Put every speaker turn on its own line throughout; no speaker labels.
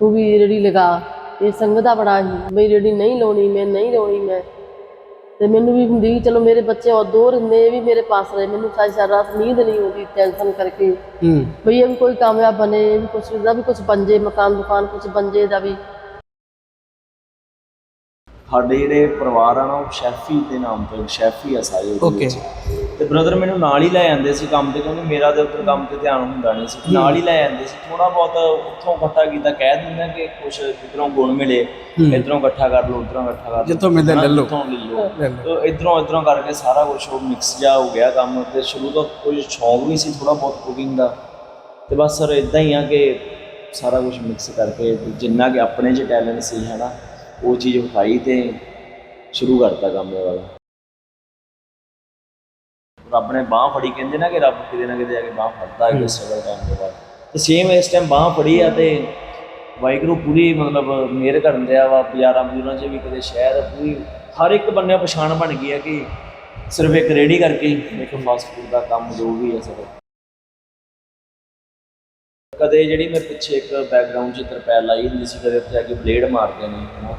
ਤੂੰ ਵੀ ਰੇੜੀ ਲਗਾ। ਇਹ ਸੰਗਤ ਦਾ ਬੜਾ ਹੀ। ਬਈ ਰੇੜੀ ਨਹੀਂ ਲਾਉਣੀ ਮੈਂ ਨਹੀਂ ਲਾਉਣੀ ਮੈਂ। ਤੇ ਮੈਨੂੰ ਵੀ ਹੁੰਦੀ ਚਲੋ ਮੇਰੇ ਬੱਚੇ ਔਰ ਦੋ ਰਹਿੰਦੇ ਵੀ ਮੇਰੇ ਪਾਸ ਰਹੇ। ਮੈਨੂੰ ਸਾਰੀ ਰਾਤ ਨੀਂਦ ਨਹੀਂ ਆਉਂਦੀ ਟੈਨਸ਼ਨ ਕਰਕੇ।
ਹੂੰ।
ਬਈ ਇਹ ਕੋਈ ਕਾਮਯਾਬ ਬਣੇ ਵੀ ਕੁਛ ਦਾ ਵੀ ਕੁਛ ਬਣ ਜੇ ਮਕਾਨ ਦੁਕਾਨ ਕੁਛ ਬਣ ਜੇ ਦਾ ਵੀ।
ਸਾਡੇ ਜਿਹੜੇ ਪਰਿਵਾਰ ਆ ਨਾ ਉਹ ਸ਼ੈਫੀ ਦੇ ਨਾਮ ਤੋਂ ਸ਼ੈਫੀ ਆ ਸਾਰੇ ਉਹਦੇ ਵਿੱਚ। ਤੇ ਬ੍ਰਦਰ ਮੈਨੂੰ ਨਾਲ ਹੀ ਲੈ ਜਾਂਦੇ ਸੀ ਕੰਮ ਤੇ ਕਿਉਂਕਿ ਮੇਰਾ ਤੇ ਉੱਧਰ ਕੰਮ ਤੇ ਧਿਆਨ ਹੁੰਦਾ ਨਹੀਂ ਸੀ। ਨਾਲ ਹੀ ਲੈ ਜਾਂਦੇ ਸੀ। ਥੋੜਾ ਬਹੁਤ ਉੱਥੋਂ ਇਕੱਠਾ ਕੀਤਾ ਕਹਿ ਦਿੰਦਾ ਕਿ ਕੁਝ ਇਧਰੋਂ ਗੁਣ ਮਿਲੇ ਇਧਰੋਂ ਇਕੱਠਾ ਕਰ ਲਓ ਉਧਰੋਂ ਇਕੱਠਾ ਕਰ ਲਓ।
ਜਿੱਥੋਂ ਮਿਲਦਾ ਲੈ ਲਓ।
ਲੈ। ਤੇ ਇਧਰੋਂ ਇਧਰੋਂ ਕਰਕੇ ਸਾਰਾ ਕੁਝ ਉਹ ਮਿਕਸ ਜਾ ਹੋ ਗਿਆ ਕੰਮ। ਤੇ ਸ਼ੁਰੂ ਤੋਂ ਕੁਝ ਸ਼ੌਂਕ ਵੀ ਸੀ ਥੋੜਾ ਬਹੁਤ ਕੁਕਿੰਗ ਦਾ। ਤੇ ਬਸ ਸਰ ਇਦਾਂ ਹੀ ਆ ਕਿ ਸਾਰਾ ਕੁਝ ਮਿਕਸ ਕਰਕੇ ਜਿੰਨਾ ਕਿ ਆਪਣੇ 'ਚ ਟੈਲੈਂਟ ਸੀ ਹਨਾ ਉਹ ਚੀਜ਼ ਵਿਖਾਈ ਤੇ ਸ਼ੁਰੂ ਕਰਤਾ ਕੰਮ ਇਹ ਵਾਲਾ। ਰੱਬ ਨੇ ਬਾਹ ਫੜੀ, ਕਹਿੰਦੇ ਨਾ ਕਿ ਰੱਬ ਕਿਤੇ ਨਾ ਕਿਤੇ ਜਾ ਕੇ ਬਾਹ ਫੜਦਾ ਹੈ ਇਸ ਟਾਈਮ ਦੇ ਬਾਅਦ। ਤੇ ਸੇਮ ਇਸ ਟਾਈਮ ਬਾਹ ਫੜੀ ਆ ਤੇ ਵਾਹਿਗੁਰੂ ਪੂਰੀ ਮਤਲਬ ਮਿਹਰ ਕਰਨ ਦਿਆ ਵਾ ਬਾਜ਼ਾਰਾਂ ਬਜ਼ੁਰਾਂ 'ਚ ਵੀ ਕਿਤੇ ਸ਼ਹਿਰ ਪੂਰੀ ਹਰ ਇੱਕ ਬੰਨੇ ਪਛਾਣ ਬਣ ਗਈ ਹੈ ਕਿ ਸਿਰਫ ਇੱਕ ਰੇੜੀ ਕਰਕੇ ਹੀ ਇੱਕ ਫਾਸਟ ਫੂਡ ਦਾ ਕੰਮ ਜੋ ਵੀ ਹੈ ਸਭ ਕਦੇ ਜਿਹੜੀ ਮੈਂ ਪਿੱਛੇ ਇੱਕ ਬੈਕਗ੍ਰਾਉਂਡ 'ਚ ਤਰਪੈਲ ਲਾਈ ਹੁੰਦੀ ਸੀ ਕਦੇ ਉੱਥੇ ਆ ਕੇ ਬਲੇਡ ਮਾਰਦੇ ਨੇ ਹਨਾ।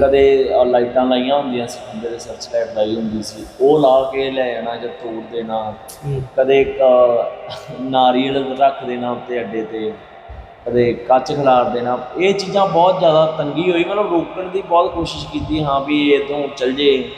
ਕਦੇ ਆਹ ਲਾਈਟਾਂ ਲਾਈਆਂ ਹੁੰਦੀਆਂ ਸੀ ਖੰਭੇ ਦੇ ਸਰਚ ਲਾਈਟ ਲਾਈ ਹੁੰਦੀ ਸੀ ਉਹ ਲਾ ਕੇ ਲੈ ਜਾਣਾ ਜਾਂ ਤੋੜ ਦੇਣਾ। ਕਦੇ ਇੱਕ ਅਹ, ਨਾਰੀਅਲ ਰੱਖ ਦੇਣਾ ਉੱਤੇ ਅੱਡੇ ਤੇ ਕਦੇ ਕੱਚ ਖਿਲਾਰ ਦੇਣਾ। ਇਹ ਚੀਜ਼ਾਂ ਬਹੁਤ ਜ਼ਿਆਦਾ ਤੰਗੀ ਹੋਈ ਮਤਲਬ ਰੋਕਣ ਦੀ ਬਹੁਤ ਕੋਸ਼ਿਸ਼ ਕੀਤੀ ਹਾਂ ਵੀ ਇਹ ਤੋਂ ਚੱਲ ਜੇ।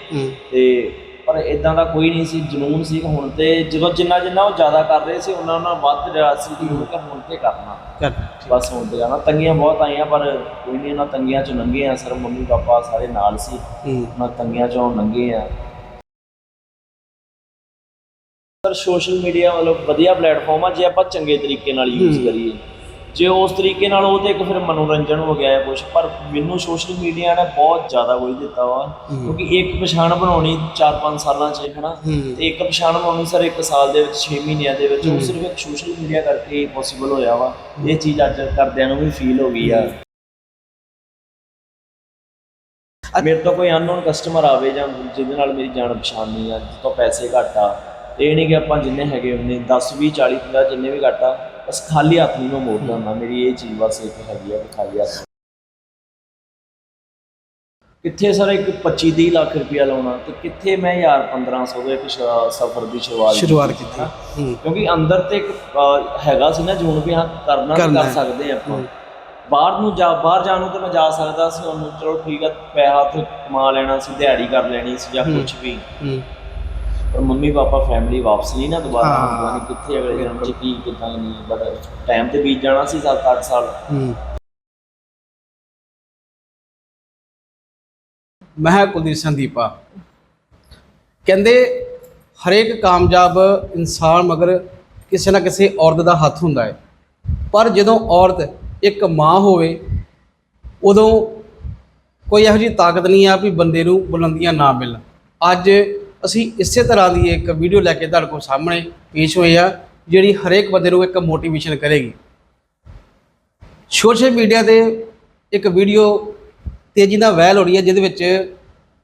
ਤੇ ਪਰ ਇਦਾਂ ਦਾ ਕੋਈ ਨਹੀਂ ਸੀ ਜਨੂਨ ਸੀ ਹੁਣ ਤੇ ਜਦੋਂ ਜਿੰਨਾ ਜਿੰਨਾ ਉਹ ਜ਼ਿਆਦਾ ਕਰ ਰਹੇ ਸੀ ਉਹਨਾਂ ਨਾਲ ਵੱਧ ਰਿਹਾ ਸੀ ਕਿ ਹੁਣ ਹੁਣ ਤੇ ਕਰਨਾ।
ਕਰ
ਬਸ ਹੁਣ ਤੇ ਜਾਣਾ ਤੰਗੀਆਂ ਬਹੁਤ ਆਈਆਂ ਪਰ ਕੋਈ ਨਹੀਂ ਇਹਨਾਂ ਤੰਗੀਆਂ ਚੋਂ ਲੰਘੇ ਆ। ਸਰ ਮੰਮੀ ਪਾਪਾ ਸਾਰੇ ਨਾਲ ਸੀ। ਉਹਨਾਂ ਤੰਗੀਆਂ ਚੋਂ ਲੰਘੇ ਆ। ਸਰ ਸੋਸ਼ਲ ਮੀਡੀਆ ਮਤਲਬ ਵਧੀਆ ਪਲੇਟਫਾਰਮ ਆ ਜੇ ਆਪਾਂ ਚੰਗੇ ਤਰੀਕੇ ਨਾਲ ਯੂਜ਼ ਕਰੀਏ। ਜੇ ਉਸ ਤਰੀਕੇ ਨਾਲ ਉਹ ਤੇ ਇੱਕ ਫਿਰ ਮਨੋਰੰਜਨ ਹੋ ਗਿਆ ਹੈ ਕੁਝ ਪਰ ਮੈਨੂੰ ਸੋਸ਼ਲ ਮੀਡੀਆ ਨੇ ਬਹੁਤ ਜ਼ਿਆਦਾ ਕੁਝ ਦਿੱਤਾ ਵਾ। ਕਿਉਂਕਿ ਇੱਕ ਪਛਾਣ ਬਣਾਉਣੀ 4-5 ਸਾਲਾਂ 'ਚ ਹੈ ਨਾ। ਤੇ ਇੱਕ ਪਛਾਣ ਬਣਾਉਣੀ ਸਰ ਇੱਕ ਸਾਲ ਦੇ ਵਿੱਚ 6 ਮਹੀਨਿਆਂ ਦੇ ਵਿੱਚ ਉਹ ਸਿਰਫ ਇੱਕ ਸੋਸ਼ਲ ਮੀਡੀਆ ਕਰਕੇ ਹੀ ਪੋਸੀਬਲ ਹੋਇਆ ਵਾ। ਇਹ ਚੀਜ਼ ਅੱਜ ਕਰਦਿਆਂ ਨੂੰ ਵੀ ਫੀਲ ਹੋ ਗਈ ਆ। ਮੇਰੇ ਤੋਂ ਕੋਈ ਅਨਨੋਨ ਕਸਟਮਰ ਆਵੇ ਜਾਂ ਜਿਹਦੇ ਨਾਲ ਮੇਰੀ ਜਾਣ ਪਛਾਣ ਨਹੀਂ ਆ ਜਿਸ ਤੋਂ ਪੈਸੇ ਘੱਟ ਇਹ ਨਹੀਂ ਕਿ ਆਪਾਂ ਜਿੰਨੇ ਹੈਗੇ ਉਹਨੇ 10 20 40 50 ਜਿੰਨੇ ਵੀ ਘੱਟ ਬਸ ਖਾਲੀ ਹੱਥ ਨਹੀਂ ਮੈਂ ਮੋੜਦਾ ਹੁੰਦਾ। ਮੇਰੀ ਇਹ ਚੀਜ਼ ਬਸ ਇੱਕ ਹੈਗੀ ਆ ਕਿ ਖਾਲੀ ਹੱਥ ਕਿੱਥੇ ਸਰ ਇੱਕ 25 30 ਲੱਖ ਰੁਪਇਆ ਲਾਉਣਾ ਤੇ ਕਿੱਥੇ ਮੈਂ ਯਾਰ 1500 ਦੇ ਇੱਕ ਸਫਰ ਦੀ ਸ਼ੁਰੂਆਤ
ਸ਼ੁਰੂਆਤ
ਕੀਤੀ
ਕੀਤੀ।
ਨਾ।
ਹੂੰ।
ਕਿਉਂਕਿ ਅੰਦਰ ਤੇ ਇੱਕ ਹੈਗਾ ਸੀ ਨਾ ਜੂਨ ਵੀ ਹਾਂ ਕਰਨਾ ਤੇ
ਕਰਨਾ
ਕਰ
ਹੈ।
ਸਕਦੇ ਹਾਂ ਆਪਾਂ। ਬਾਹਰ ਨੂੰ ਜਾ ਬਾਹਰ ਜਾਣ ਨੂੰ ਤੇ ਮੈਂ ਜਾ ਸਕਦਾ ਸੀ ਉਹਨੂੰ ਚਲੋ ਠੀਕ ਆ ਪੈਸਾ ਤੇ ਕਮਾ ਲੈਣਾ ਸੀ ਦਿਹਾੜੀ ਕਰ ਲੈਣੀ ਸੀ ਜਾਂ ਕੁਝ ਵੀ।
ਹੂੰ।
ਪਰ ਮੰਮੀ ਪਾਪਾ ਫੈਮਿਲੀ ਵਾਪਸ ਨਹੀਂ ਨਾ ਦੁਬਾਰਾ
ਹਾਂ।
ਆਉਣਾ ਕਿੱਥੇ ਅਗਲੇ ਜਨਮ ਚ ਕੀ ਕਿਦਾਂ ਨਹੀਂ ਬਟ ਟਾਈਮ ਤੇ ਬੀਤ ਜਾਣਾ ਸੀ 7-8 ਸਾਲ।
ਹੂੰ। ਮੈਂ ਹਾਂ ਕੁਲਦੀਪ ਸਿੰਘ ਦੀਪਾ। ਕਹਿੰਦੇ ਹਰੇਕ ਕਾਮਯਾਬ ਇਨਸਾਨ ਮਗਰ ਕਿਸੇ ਨਾ ਕਿਸੇ ਔਰਤ ਦਾ ਹੱਥ ਹੁੰਦਾ ਹੈ। ਪਰ ਜਦੋਂ ਔਰਤ ਇੱਕ ਮਾਂ ਹੋਵੇ ਉਦੋਂ ਕੋਈ ਇਹੋ ਜਿਹੀ ਤਾਕਤ ਨਹੀਂ ਆ ਵੀ ਬੰਦੇ ਨੂੰ ਬੁਲੰਦੀਆਂ ਨਾ ਮਿਲਣ। ਅੱਜ ਅਸੀਂ ਇਸੇ ਤਰ੍ਹਾਂ ਦੀ ਇੱਕ ਵੀਡੀਓ ਲੈ ਕੇ ਤੁਹਾਡੇ ਕੋਲ ਸਾਹਮਣੇ ਪੇਸ਼ ਹੋਏ ਆ, ਜਿਹੜੀ ਹਰੇਕ ਬੰਦੇ ਨੂੰ ਇੱਕ ਮੋਟੀਵੇਸ਼ਨ ਕਰੇਗੀ। ਸੋਸ਼ਲ ਮੀਡੀਆ ਤੇ ਇੱਕ ਵੀਡੀਓ ਤੇਜ਼ੀ ਨਾਲ ਵਾਇਰਲ ਹੋ ਰਹੀ ਹੈ, ਜਿਹਦੇ ਵਿੱਚ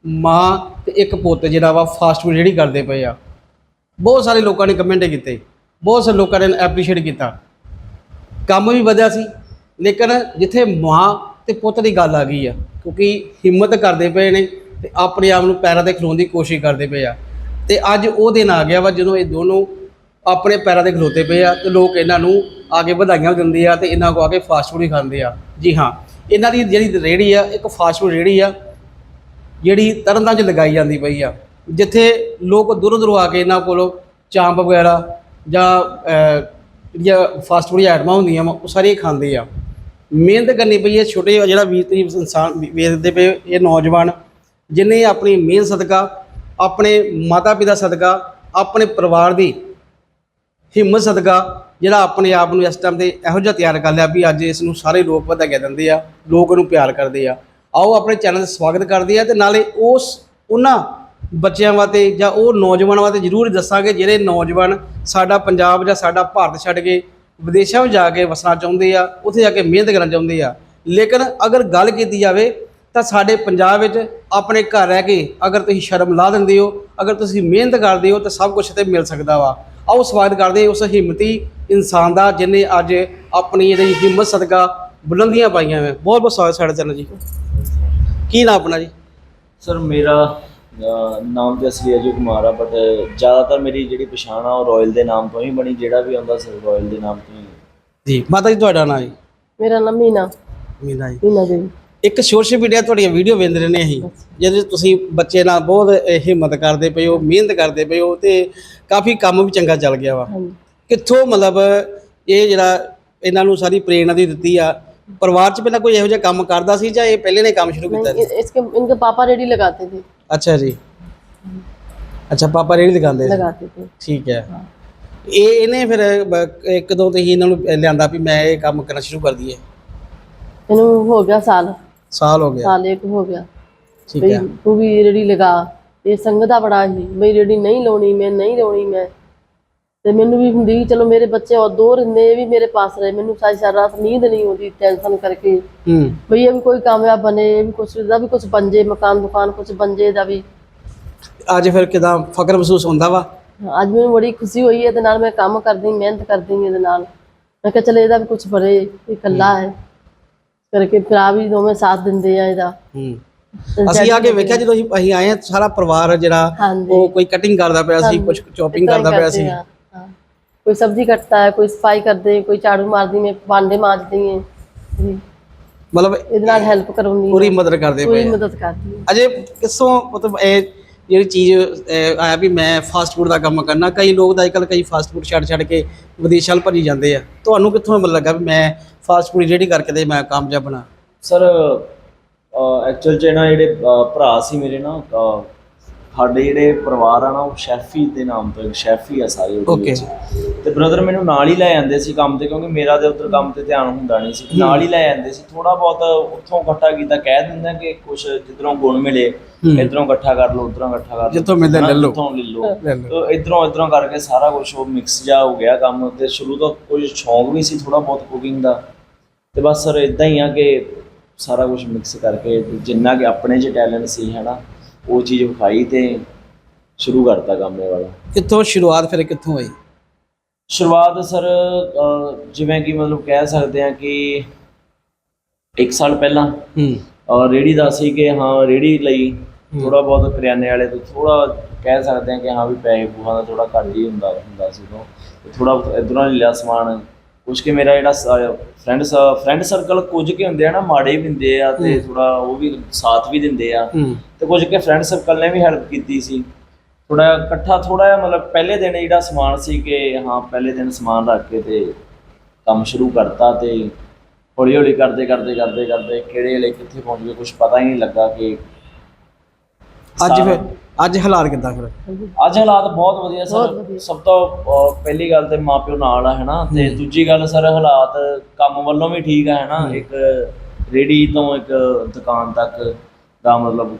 ਮਾਂ ਤੇ ਇੱਕ ਪੁੱਤ ਜਿਹੜਾ ਵਾ ਫਾਸਟ ਫੂਡ ਜਿਹੜੀ ਕਰਦੇ ਪਏ ਆ। ਬਹੁਤ ਸਾਰੇ ਲੋਕਾਂ ਨੇ ਕਮੈਂਟ ਕੀਤੇ, ਬਹੁਤ ਸਾਰੇ ਲੋਕਾਂ ਨੇ ਐਪਰੀਸ਼ੀਏਟ ਕੀਤਾ। ਕੰਮ ਵੀ ਵਧਿਆ ਸੀ, ਲੇਕਿਨ ਜਿੱਥੇ ਮਾਂ ਤੇ ਪੁੱਤ ਦੀ ਗੱਲ ਆ ਗਈ ਆ, ਕਿਉਂਕਿ ਹਿੰਮਤ ਕਰਦੇ ਪਏ ਨੇ ਤੇ ਆਪਣੇ ਆਪ ਨੂੰ ਪੈਰਾਂ ਤੇ ਖਲੋਣ ਦੀ ਕੋਸ਼ਿਸ਼ ਕਰਦੇ ਪਏ ਆ। ਤੇ ਅੱਜ ਉਹ ਦਿਨ ਆ ਗਿਆ ਵਾ ਜਦੋਂ ਇਹ ਦੋਨੋਂ ਆਪਣੇ ਪੈਰਾਂ ਤੇ ਖਲੋਤੇ ਪਏ ਆ ਤੇ ਲੋਕ ਇਹਨਾਂ ਨੂੰ ਆਗੇ ਵਧਾਈਆਂ ਦਿੰਦੇ ਆ ਤੇ ਇਹਨਾਂ ਕੋ ਆ ਕੇ ਫਾਸਟ ਫੂਡ ਹੀ ਖਾਂਦੇ ਆ। ਜੀ ਹਾਂ, ਇਹਨਾਂ ਦੀ ਜਿਹੜੀ ਰੇੜੀ ਆ, ਇੱਕ ਫਾਸਟ ਫੂਡ ਰੇੜੀ ਆ, ਜਿਹੜੀ ਤਰਨਤਾਰਨ ਚ ਲਗਾਈ ਜਾਂਦੀ ਪਈ ਆ। ਜਿੱਥੇ ਲੋਕ ਦੂਰੋਂ ਦੂਰੋਂ ਆ ਕੇ ਇਹਨਾਂ ਕੋਲੋਂ ਚਾਂਪ ਵਗੈਰਾ ਜਾਂ ਜਿਹੜੀਆਂ ਫਾਸਟ ਫੂਡ ਆਈਟਮਾਂ ਹੁੰਦੀਆਂ ਵਾ, ਉਹ ਸਾਰੀਆਂ ਖਾਂਦੇ ਆ। ਮਿਹਨਤ ਕਰਨੀ ਪਈ ਹੈ ਛੋਟੇ ਜਿਹੜਾ ਵੀਰ ਤੁਸੀਂ ਇਨਸਾਨ ਵੇਚਦੇ ਪਏ ਇਹ ਨੌਜਵਾਨ ਜਿਨੇ ਆਪਣੀ ਮਿਹਨਤ ਸਦਕਾ, ਆਪਣੇ ਮਾਤਾ ਪਿਤਾ ਸਦਕਾ, ਆਪਣੇ ਪਰਿਵਾਰ ਦੀ ਹਿੰਮਤ ਸਦਕਾ, ਜਿਹੜਾ ਆਪਣੇ ਆਪ ਨੂੰ ਇਸ ਟਾਈਮ ਤੇ ਇਹੋ ਜਿਹਾ ਤਿਆਰ ਕਰ ਲਿਆ ਵੀ ਅੱਜ ਇਸ ਨੂੰ ਸਾਰੇ ਲੋਕ ਵਧਾਈਆਂ ਦਿੰਦੇ ਆ, ਲੋਕ ਇਹਨੂੰ ਪਿਆਰ ਕਰਦੇ ਆ। ਆਓ ਆਪਣੇ ਚੈਨਲ ਦਾ ਸਵਾਗਤ ਕਰਦੇ ਆ ਤੇ ਨਾਲੇ ਉਸ, ਉਹਨਾਂ ਬੱਚਿਆਂ ਵਾਸਤੇ ਜਾਂ ਉਹ ਨੌਜਵਾਨਾਂ ਵਾਸਤੇ ਜ਼ਰੂਰ ਦੱਸਾਂਗੇ ਜਿਹੜੇ ਨੌਜਵਾਨ ਸਾਡਾ ਪੰਜਾਬ ਜਾਂ ਸਾਡਾ ਭਾਰਤ ਛੱਡ ਕੇ ਵਿਦੇਸ਼ਾਂ ਵਿੱਚ ਜਾ ਕੇ ਵਸਣਾ ਚਾਹੁੰਦੇ ਆ, ਉੱਥੇ ਜਾ ਕੇ ਮਿਹਨਤ ਕਰਨਾ ਚਾਹੁੰਦੇ ਆ। ਲੇਕਿਨ ਅਗਰ ਗੱਲ ਕੀਤੀ ਜਾਵੇ ਤਾਂ ਸਾਡੇ ਪੰਜਾਬ ਵਿੱਚ ਆਪਣੇ ਘਰ ਰਹਿ ਕੇ ਅਗਰ ਤੁਸੀਂ ਸ਼ਰਮ ਲਾ ਦਿੰਦੇ ਹੋ ਅਗਰ ਤੁਸੀਂ ਮਿਹਨਤ ਕਰਦੇ ਹੋ ਤਾਂ ਸਭ ਕੁਝ ਤੇ ਮਿਲ ਸਕਦਾ ਵਾ। ਆਓ ਸਵਾਗਤ ਕਰਦੇ ਉਸ ਹਿੰਮਤੀ ਇਨਸਾਨ ਦਾ ਜਿਨੇ ਅੱਜ ਆਪਣੀ ਜਿਹੜੀ ਹਿੰਮਤ ਸਦਕਾ ਬੁਲੰਦੀਆਂ ਪਾਈਆਂ ਹੋਈਆਂ ਬਹੁਤ ਬਹੁਤ ਸਵਾਗਤ ਸਾਡੇ ਚੈਨਲ ਜੀ। ਕੀ ਨਾਮ ਆਪਣਾ ਜੀ?
ਸਰ ਮੇਰਾ ਨਾਮ ਤੇ ਅਸਲੀ ਅਜੇ ਕੁਮਾਰ ਆ ਬਟ ਜ਼ਿਆਦਾਤਰ ਮੇਰੀ ਜਿਹੜੀ ਪਛਾਣ ਆ ਉਹ ਰਾਇਲ ਦੇ ਨਾਮ ਤੋਂ ਹੀ ਬਣੀ ਜਿਹੜਾ ਵੀ ਆਉਂਦਾ ਸਰ ਰਾਇਲ ਦੇ ਨਾਮ ਤੋਂ ਹੀ।
ਜੀ ਮਾਤਾ ਜੀ ਤੁਹਾਡਾ ਨਾਮ ਜੀ?
ਮੇਰਾ ਨਾਮ ਮੀਨਾ।
ਮੀਨਾ ਜੀ।
ਮੀਨਾ ਦੇਵੀ।
ਇੱਕ ਸੋਸ਼ਲ ਮੀਡੀਆ ਤੁਹਾਡੀਆਂ ਵੀਡੀਓ ਵੇਂਦੇ ਰਹਿੰਦੇ ਅਸੀਂ ਜਿਹਦੇ 'ਚ ਤੁਸੀਂ ਬੱਚੇ ਨਾਲ ਬਹੁਤ ਇਹ ਹਿੰਮਤ ਕਰਦੇ ਪਏ ਹੋ ਮਿਹਨਤ ਕਰਦੇ ਪਏ ਹੋ ਤੇ ਕਾਫੀ ਕੰਮ ਵੀ ਚੰਗਾ ਚੱਲ ਗਿਆ ਵਾ
ਹਾਂਜੀ
ਕਿੱਥੋਂ ਮਤਲਬ ਇਹ ਜਿਹੜਾ ਇਹਨਾਂ ਨੂੰ ਸਾਰੀ ਪ੍ਰੇਰਣਾ ਦੀ ਦਿੱਤੀ ਆ ਪਰਿਵਾਰ 'ਚ ਪਹਿਲਾਂ ਕੋਈ ਇਹੋ ਜਿਹਾ ਕੰਮ ਕਰਦਾ ਸੀ ਜਾਂ ਇਹ ਪਹਿਲੇ ਨੇ ਕੰਮ ਸ਼ੁਰੂ ਕੀਤਾ
नहीं, इ- इसके इनके पापा रेडी लगाते थे
ਅੱਛਾ ਜੀ ਅੱਛਾ ਪਾਪਾ ਰੇੜੀ ਲਗਾਉਂਦੇ ਸੀ
लगाते थे
ਠੀਕ ਹੈ ਇਹ ਇਹਨੇ ਫਿਰ ਬ- ਇੱਕ ਦੋ ਤੇ ਹੀ ਇਹਨਾਂ ਨੂੰ ਲਿਆਂਦਾ ਵੀ ਮੈਂ ਇਹ ਕੰਮ ਕਰਨਾ ਸ਼ੁਰੂ ਕਰ ਦਈਏ
इन्हों हो गया साल
ਸਾਲ ਹੋ ਗਿਆ
साल एक हो गया
ਠੀਕ
ਬਈ
ਹੈ
ਤੂੰ ਵੀ ਰੇੜੀ ਲਗਾ ਇਹ ਸੰਗ ਦਾ ਬੜਾ ਹੀ ਬਈ ਰੇੜੀ ਨਹੀਂ ਲਾਉਣੀ ਮੈਂ ਨਹੀਂ ਲਾਉਣੀ ਮੈਂ ਤੇ ਮੈਨੂੰ ਵੀ ਹੁੰਦੀ ਸੀ, ਚਲੋ ਮੇਰੇ ਬੱਚੇ और दो रहंदे ਇਹ ਵੀ ਮੇਰੇ ਪਾਸ ਰਹੇ ਮੈਨੂੰ ਸਾਰੀ ਸਾਰੀ ਰਾਤ ਨੀਂਦ ਨਹੀਂ ਆਉਂਦੀ ਟੈਨਸ਼ਨ ਕਰਕੇ
ਹੂੰ
ਬਈ ਇਹ ਵੀ ਕੋਈ ਕਾਮਯਾਬ ਬਣੇ ਇਹ ਵੀ ਕੁਛ ਦਾ ਵੀ ਕੁਛ ਬਣ ਜੇ ਮਕਾਨ ਦੁਕਾਨ ਕੁਛ ਬਣ ਜੇ ਦਾ ਵੀ
ਅੱਜ ਫਿਰ ਕਿਦਾਂ ਫਕਰ ਮਹਿਸੂਸ ਹੁੰਦਾ ਵਾ
ਅੱਜ ਮੈਨੂੰ ਬੜੀ ਖੁਸ਼ੀ ਹੋਈ ਹੈ ਇਹਦੇ ਨਾਲ ਮੈਂ ਕੰਮ ਕਰਦੀ ਮਿਹਨਤ ਕਰਦੀ ਇਹਦੇ ਨਾਲ ਮੈਂ ਕਿਹਾ ਚਲੇ ਇਹਦਾ ਵੀ ਕੁਛ ਬਣੇ ਇਹ ਇਕੱਲਾ ਹੈ ਕਰਕੇ ਭਰਾ ਵੀ ਦੋਵੇਂ ਸਾਥ ਦਿੰਦੇ ਆ ਇਹਦਾ।
ਹੂੰ। ਅਸੀਂ ਆ ਕੇ ਵੇਖਿਆ ਜਦੋਂ ਅਸੀਂ ਅਸੀਂ ਆਏ ਆ ਸਾਰਾ ਪਰਿਵਾਰ ਜਿਹੜਾ ਉਹ ਕੋਈ ਕਟਿੰਗ ਕਰਦਾ ਪਿਆ ਸੀ ਕੁਝ ਚੋਪਿੰਗ ਕਰਦਾ ਪਿਆ ਸੀ।
ਕੋਈ ਸਬਜ਼ੀ ਕੱਟਦਾ ਹੈ ਕੋਈ ਸਫ਼ਾਈ ਕਰਦੇ ਕੋਈ ਚਾੜੂ ਮਾਰਦੀ ਮੈਂ ਭਾਂਡੇ ਮਾਜਦੀ ਹੈ
ਮਤਲਬ
ਇਹਦੇ ਨਾਲ ਹੈਲਪ ਕਰਉਣੀ
ਪੂਰੀ ਮਦਦ ਕਰਦੇ ਪਏ ਪੂਰੀ
ਮਦਦ ਕਰਦੀ
ਅਜੇ ਕਿਸੋਂ ਮਤਲਬ ਇਹ ਜਿਹੜੀ ਚੀਜ਼ ਆਇਆ ਵੀ ਮੈਂ ਫਾਸਟ ਫੂਡ ਦਾ ਕੰਮ ਕਰਨਾ ਕਈ ਲੋਕ ਤਾਂ ਅੱਜਕੱਲ ਕਈ ਫਾਸਟ ਫੂਡ ਛੱਡ ਛੱਡ ਕੇ ਵਿਦੇਸ਼ਾਂ ਵੱਲ ਭੱਜੀ ਜਾਂਦੇ ਆ। ਤੁਹਾਨੂੰ ਕਿੱਥੋਂ ਮਤਲਬ ਲੱਗਾ ਵੀ ਮੈਂ ਫਾਸਟ ਫੂਡ ਰੈਡੀ ਕਰਕੇ ਤੇ ਮੈਂ ਕਾਮਯਾਬ ਬਣਾ?
ਸਰ ਐਕਚੁਅਲ ਚ ਨਾ ਜਿਹੜੇ ਭਰਾ ਸੀ ਮੇਰੇ ਨਾ ਸਾਡੇ ਜਿਹੜੇ ਪਰਿਵਾਰ ਆ ਨਾ ਉਹ ਸ਼ੈਫੀ ਦੇ ਨਾਮ ਤੋਂ ਸ਼ੈਫੀ ਆ ਸਾਰੇ ਉਹਦੇ. ਵਿੱਚ। ਤੇ ਬ੍ਰਦਰ ਮੈਨੂੰ ਨਾਲ ਹੀ ਲੈ ਜਾਂਦੇ ਸੀ ਕੰਮ ਤੇ ਕਿਉਂਕਿ ਮੇਰਾ ਤੇ ਉਧਰ ਕੰਮ ਤੇ ਧਿਆਨ ਹੁੰਦਾ ਨਹੀਂ ਸੀ। ਨਾਲ ਹੀ ਲੈ ਜਾਂਦੇ ਸੀ। ਥੋੜਾ ਬਹੁਤ ਉੱਥੋਂ ਇਕੱਠਾ ਕੀਤਾ ਕਹਿ ਦਿੰਦਾ ਕਿ ਕੁਝ ਜਿੱਧਰੋਂ ਗੁਣ ਮਿਲੇ ਇਧਰੋਂ ਇਕੱਠਾ ਕਰ ਲਓ ਉਧਰੋਂ ਇਕੱਠਾ ਕਰ ਲਓ।
ਜਿੱਥੋਂ ਮਿਲਦਾ ਲੈ ਲਓ।
ਜਿੱਥੋਂ ਲੈ ਲਓ। ਇਧਰੋਂ ਇਧਰੋਂ ਕਰਕੇ ਸਾਰਾ ਕੁਝ ਉਹ ਮਿਕਸ ਜਾ ਹੋ ਗਿਆ ਕੰਮ ਤੇ। ਸ਼ੁਰੂ ਤੋਂ ਕੁਝ ਸ਼ੌਂਕ ਵੀ ਸੀ ਥੋੜਾ ਬਹੁਤ ਕੁਕਿੰਗ ਦਾ। ਤੇ ਬਸ ਸਰ ਇਦਾਂ ਹੀ ਆ ਕਿ ਸਾਰਾ ਕੁਝ ਮਿਕਸ ਕਰਕੇ ਜਿੰਨਾ ਕਿ ਆਪਣੇ 'ਚ ਟੈਲੈਂਟ ਸੀ ਹੈਨਾ ਉਹ ਚੀਜ਼ ਵਿਖਾਈ ਤੇ ਸ਼ੁਰੂ ਕਰਤਾ ਕੰਮ ਇਹ ਵਾਲਾ।
ਕਿੱਥੋਂ ਸ਼ੁਰੂਆਤ ਫਿਰ ਕਿੱਥੋਂ ਹੋਈ?
ਸ਼ੁਰੂਆਤ ਸਰ ਜਿਵੇਂ ਕਿ ਮਤਲਬ ਕਹਿ ਸਕਦੇ ਆ ਕਿ ਇੱਕ ਸਾਲ ਪਹਿਲਾਂ
ਹੂੰ।
ਔਰ ਰੇੜੀ ਦਾ ਸੀ ਕਿ ਹਾਂ ਰੇੜੀ ਲਈ ਥੋੜਾ ਬਹੁਤ ਕਰਿਆਨੇ ਵਾਲੇ ਤੋਂ ਥੋੜਾ ਕਹਿ ਸਕਦੇ ਆ ਕਿ ਹਾਂ ਵੀ ਪੈਸੇ ਪੂਹਾਂ ਦਾ ਥੋੜਾ ਘੱਟ ਹੀ ਹੁੰਦਾ ਹੁੰਦਾ ਸੀ ਤੇ ਥੋੜਾ ਇਧਰੋਂ ਲਿਆ ਸਮਾਨ। ਕੁਝ ਕਿ ਮੇਰਾ ਜਿਹੜਾ ਫਰੈਂਡ ਫਰੈਂਡ ਸਰਕਲ ਕੁਝ ਕੇ ਹੁੰਦੇ ਆ ਨਾ ਮਾੜੇ ਵੀ ਹੁੰਦੇ ਆ ਤੇ ਥੋੜਾ ਉਹ ਵੀ ਸਾਥ ਵੀ ਦਿੰਦੇ ਆ। ਤੇ ਕੁਝ ਕੇ ਫਰੈਂਡ ਸਰਕਲ ਨੇ ਵੀ ਹੈਲਪ ਕੀਤੀ ਸੀ। ਥੋੜਾ ਇਕੱਠਾ ਥੋੜਾ ਜਿਹਾ ਮਤਲਬ ਪਹਿਲੇ ਦਿਨ ਜਿਹੜਾ ਸਮਾਨ ਸੀ ਕਿ ਹਾਂ ਪਹਿਲੇ ਦਿਨ ਸਮਾਨ ਰੱਖ ਕੇ ਤੇ ਕੰਮ ਸ਼ੁਰੂ ਕਰਤਾ ਤੇ ਹੌਲੀ ਹੌਲੀ ਕਰਦੇ ਕਰਦੇ ਕਰਦੇ ਕਰਦੇ ਕਿਹੜੇ ਵੇਲੇ ਕਿੱਥੇ ਪਹੁੰਚ ਗਏ ਕੁਝ ਪਤਾ ਹੀ ਨਹੀਂ ਲੱਗਾ ਕਿ
ਅੱਜ ਫਿਰ ਅੱਜ ਹਾਲਾਤ ਕਿੱਦਾਂ ਫਿਰ?
ਅੱਜ ਹਾਲਾਤ ਬਹੁਤ ਵਧੀਆ ਸਰ। ਸਭ ਤੋਂ ਅਹ, ਪਹਿਲੀ ਗੱਲ ਤੇ ਮਾਪਿਓ ਨਾਲ ਆ ਹੈਨਾ? ਤੇ ਦੂਜੀ ਗੱਲ ਸਰ ਹਾਲਾਤ ਕੰਮ ਵੱਲੋਂ ਵੀ ਠੀਕ ਆ ਹੈਨਾ? ਇੱਕ ਰੇੜੀ ਤੋਂ ਇੱਕ ਦੁਕਾਨ ਤੱਕ ਦਾ ਮਤਲਬ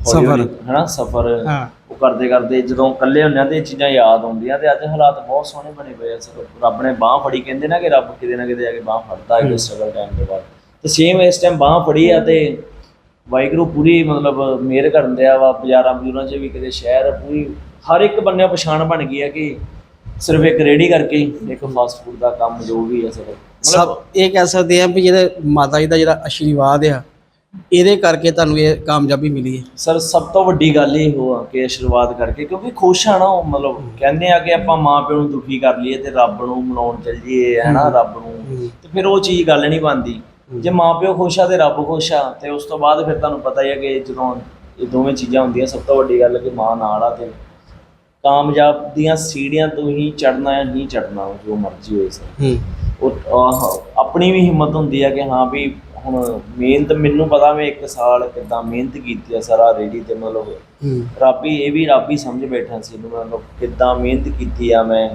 ਸਫ਼ਰ।
ਹੈਨਾ ਸਫਰ
ਹਾਂ।
ਉਹ ਕਰਦੇ ਕਰਦੇ ਜਦੋਂ ਇਕੱਲੇ ਹੁੰਦੇ ਆ ਤੇ ਇਹ ਚੀਜ਼ਾਂ ਯਾਦ ਆਉਂਦੀਆਂ ਤੇ ਅੱਜ ਹਾਲਾਤ ਬਹੁਤ ਸੋਹਣੇ ਬਣੇ ਪਏ ਆ। ਸਰ ਰੱਬ ਨੇ ਬਾਹ ਫੜੀ ਕਹਿੰਦੇ ਨਾ ਕਿ ਰੱਬ ਕਿਤੇ ਨਾ ਕਿਤੇ ਆ ਕੇ ਬਾਹ ਫੜਦਾ ਹੈ। ਸਟਰਗਲ ਟਾਈਮ ਦੇ ਬਾਅਦ। ਤੇ ਸੇਮ ਇਸ ਟਾਈਮ ਬਾਹ ਫੜੀ ਆ ਤੇ ਵਾਹਿਗੁਰੂ ਪੂਰੀ ਮਤਲਬ ਮਿਹਰ ਕਰਨ ਦਿਆ ਵਾ ਬਾਜ਼ਾਰਾਂ ਬਜ਼ੂਰਾਂ 'ਚ ਵੀ ਕਿਤੇ ਸ਼ਹਿਰ ਪੂਰੀ ਹਰ ਇੱਕ ਬੰਨੇ ਪਛਾਣ ਬਣ ਗਈ ਆ ਕਿ ਸਿਰਫ ਇੱਕ ਰੇੜੀ ਕਰਕੇ ਹੀ ਇੱਕ ਫਾਸਟ ਫੂਡ ਦਾ ਕੰਮ ਜੋ ਵੀ ਹੈ ਸਰ
ਸਭ ਇਹ ਕਹਿ ਸਕਦੇ ਆ ਵੀ ਜਿਹੜੇ ਮਾਤਾ ਜੀ ਦਾ ਜਿਹੜਾ ਆਸ਼ੀਰਵਾਦ ਆ ਇਹਦੇ ਕਰਕੇ ਤੁਹਾਨੂੰ ਇਹ ਕਾਮਯਾਬੀ ਮਿਲੀ ਹੈ।
ਸਰ ਸਭ ਤੋਂ ਵੱਡੀ ਗੱਲ ਇਹ ਹੋ ਆ ਕਿ ਸ਼ੁਰੂਆਤ ਕਰਕੇ ਕਿਉਂਕਿ ਖੁਸ਼ ਆ ਨਾ ਉਹ ਮਤਲਬ ਕਹਿੰਦੇ ਆ ਕਿ ਆਪਾਂ ਮਾਂ ਪਿਓ ਨੂੰ ਦੁਖੀ ਕਰ ਲਈਏ ਤੇ ਰੱਬ ਨੂੰ ਮਨਾਉਣ ਚੱਲ ਜੀਏ ਹੈਨਾ ਰੱਬ ਨੂੰ। ਤੇ ਫਿਰ ਉਹ ਚੀਜ਼ ਗੱਲ ਨਹੀਂ ਬਣਦੀ। ਜੇ ਮਾਂ ਪਿਓ ਖੁਸ਼ ਆ ਤੇ ਰੱਬ ਖੁਸ਼ ਆ ਤੇ ਉਸ ਤੋਂ ਬਾਅਦ ਫਿਰ ਤੁਹਾਨੂੰ ਪਤਾ ਹੀ ਹੈ ਕਿ ਜਦੋਂ ਇਹ ਦੋਵੇਂ ਚੀਜ਼ਾਂ ਹੁੰਦੀਆਂ ਸਭ ਤੋਂ ਵੱਡੀ ਗੱਲ ਕਿ ਮਾਂ ਨਾਲ ਆ ਤੇ ਕਾਮਯਾਬ ਦੀਆਂ ਸੀੜੀਆਂ ਤੋਂ ਹੀ ਚੜਨਾ ਹੈ ਹੀ ਚੜਨਾ ਜੋ ਮਰਜ਼ੀ ਹੋਏ ਸਰ।
ਹੂੰ।
ਉਹ ਆਪਣੀ ਵੀ ਹਿੰਮਤ ਹੁੰਦੀ ਆ ਕਿ ਹਾਂ ਵੀ ਹੁਣ ਮਿਹਨਤ ਮੈਨੂੰ ਪਤਾ ਮੈਂ ਇੱਕ ਸਾਲ ਕਿੱਦਾਂ ਮਿਹਨਤ ਕੀਤੀ ਆ ਸਾਰਾ ਰੇਡੀ ਤੇ ਮਤਲਬ
ਹੂੰ।
ਰੱਬ ਇਹ ਵੀ ਰੱਬ ਸਮਝ ਬੈਠਾ ਸੀ ਇਹਨੂੰ ਮਤਲਬ ਕਿੱਦਾਂ ਮਿਹਨਤ ਕੀਤੀ ਆ ਮੈਂ।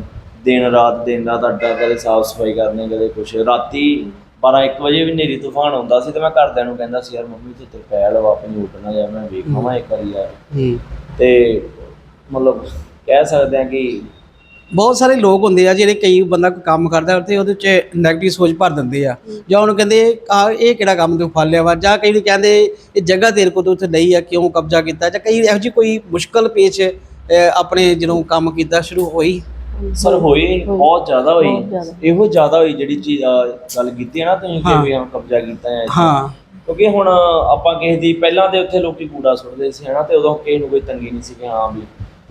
ਦਿਨ ਰਾਤ ਦਿਨ ਰਾਤ ਅੱਡਾ ਕਦੇ ਸਾਫ਼ ਸਫ਼ਾਈ ਕਰਨੀ ਕਦੇ ਕੁਛ। ਰਾਤੀ 12 1 ਵਜੇ ਵੀ ਨੇਰੀ ਤੂਫਾਨ ਆਉਂਦਾ ਸੀ ਤੇ ਮੈਂ ਘਰਦਿਆਂ ਨੂੰ ਕਹਿੰਦਾ ਸੀ ਯਾਰ ਮੰਮੀ ਤੇ ਤਰਪੈਲ ਵਾ ਆਪਣੀ ਉੱਠ ਨਾ ਜਾ ਮੈਂ ਵੇਖਾਂ ਇੱਕ ਵਾਰੀ ਯਾਰ
ਹੂੰ।
ਤੇ ਮਤਲਬ ਕਹਿ ਸਕਦੇ ਆ ਕਿ
ਬਹੁਤ ਸਾਰੇ ਲੋਕ ਹੁੰਦੇ ਆ ਜਿਹੜੇ ਕਈ ਬੰਦਾ ਕੋਈ ਕੰਮ ਕਰਦਾ ਤੇ ਉਹਦੇ ਚ 네ਗੇਟਿਵ ਸੋਚ ਭਰ ਦਿੰਦੇ ਆ। ਜਾਂ ਉਹਨੂੰ ਕਹਿੰਦੇ ਆ ਇਹ ਕਿਹੜਾ ਕੰਮ ਤੂੰ ਫੜ ਲਿਆ ਵਾ? ਜਾਂ ਕਈ ਨੂੰ ਕਹਿੰਦੇ ਇਹ ਜਗ੍ਹਾ ਤੇਰੇ ਕੋਲ ਤੋਂ ਉੱਥੇ ਲਈ ਆ ਕਿਉਂ ਕਬਜ਼ਾ ਕੀਤਾ? ਜਾਂ ਕਈ ਇਹੋ ਜਿਹੀ ਕੋਈ ਮੁਸ਼ਕਲ ਅਹ, ਆਪਣੇ ਜਦੋਂ ਕੰਮ ਕੀਤਾ ਸ਼ੁਰੂ ਹੋਈ।
ਸਰ ਹੋਈ ਬਹੁਤ ਜ਼ਿਆਦਾ ਹੋਈ। ਇਹੋ ਜ਼ਿਆਦਾ ਹੋਈ ਜਿਹੜੀ ਚੀਜ਼ ਗੱਲ ਕੀਤੀ ਹੈ ਨਾ ਤੁਸੀਂ ਕਿ
ਹਾਂ।
ਵੀ ਹਾਂ ਕਬਜ਼ਾ ਕੀਤਾ ਹੈ।
ਹਾਂ।
ਕਿਉਂਕਿ ਹੁਣ ਆਪਾਂ ਕਿਸੇ ਦੀ ਪਹਿਲਾਂ ਤੇ ਉੱਥੇ ਲੋਕੀ ਕੂੜਾ ਸੁੱਟਦੇ ਸੀ ਹਨਾ ਤੇ ਉਦੋਂ ਕਿਸੇ ਨੂੰ ਕੋਈ ਤੰਗੀ ਨਹੀਂ ਸੀ ਕਿ ਹਾਂ ਵੀ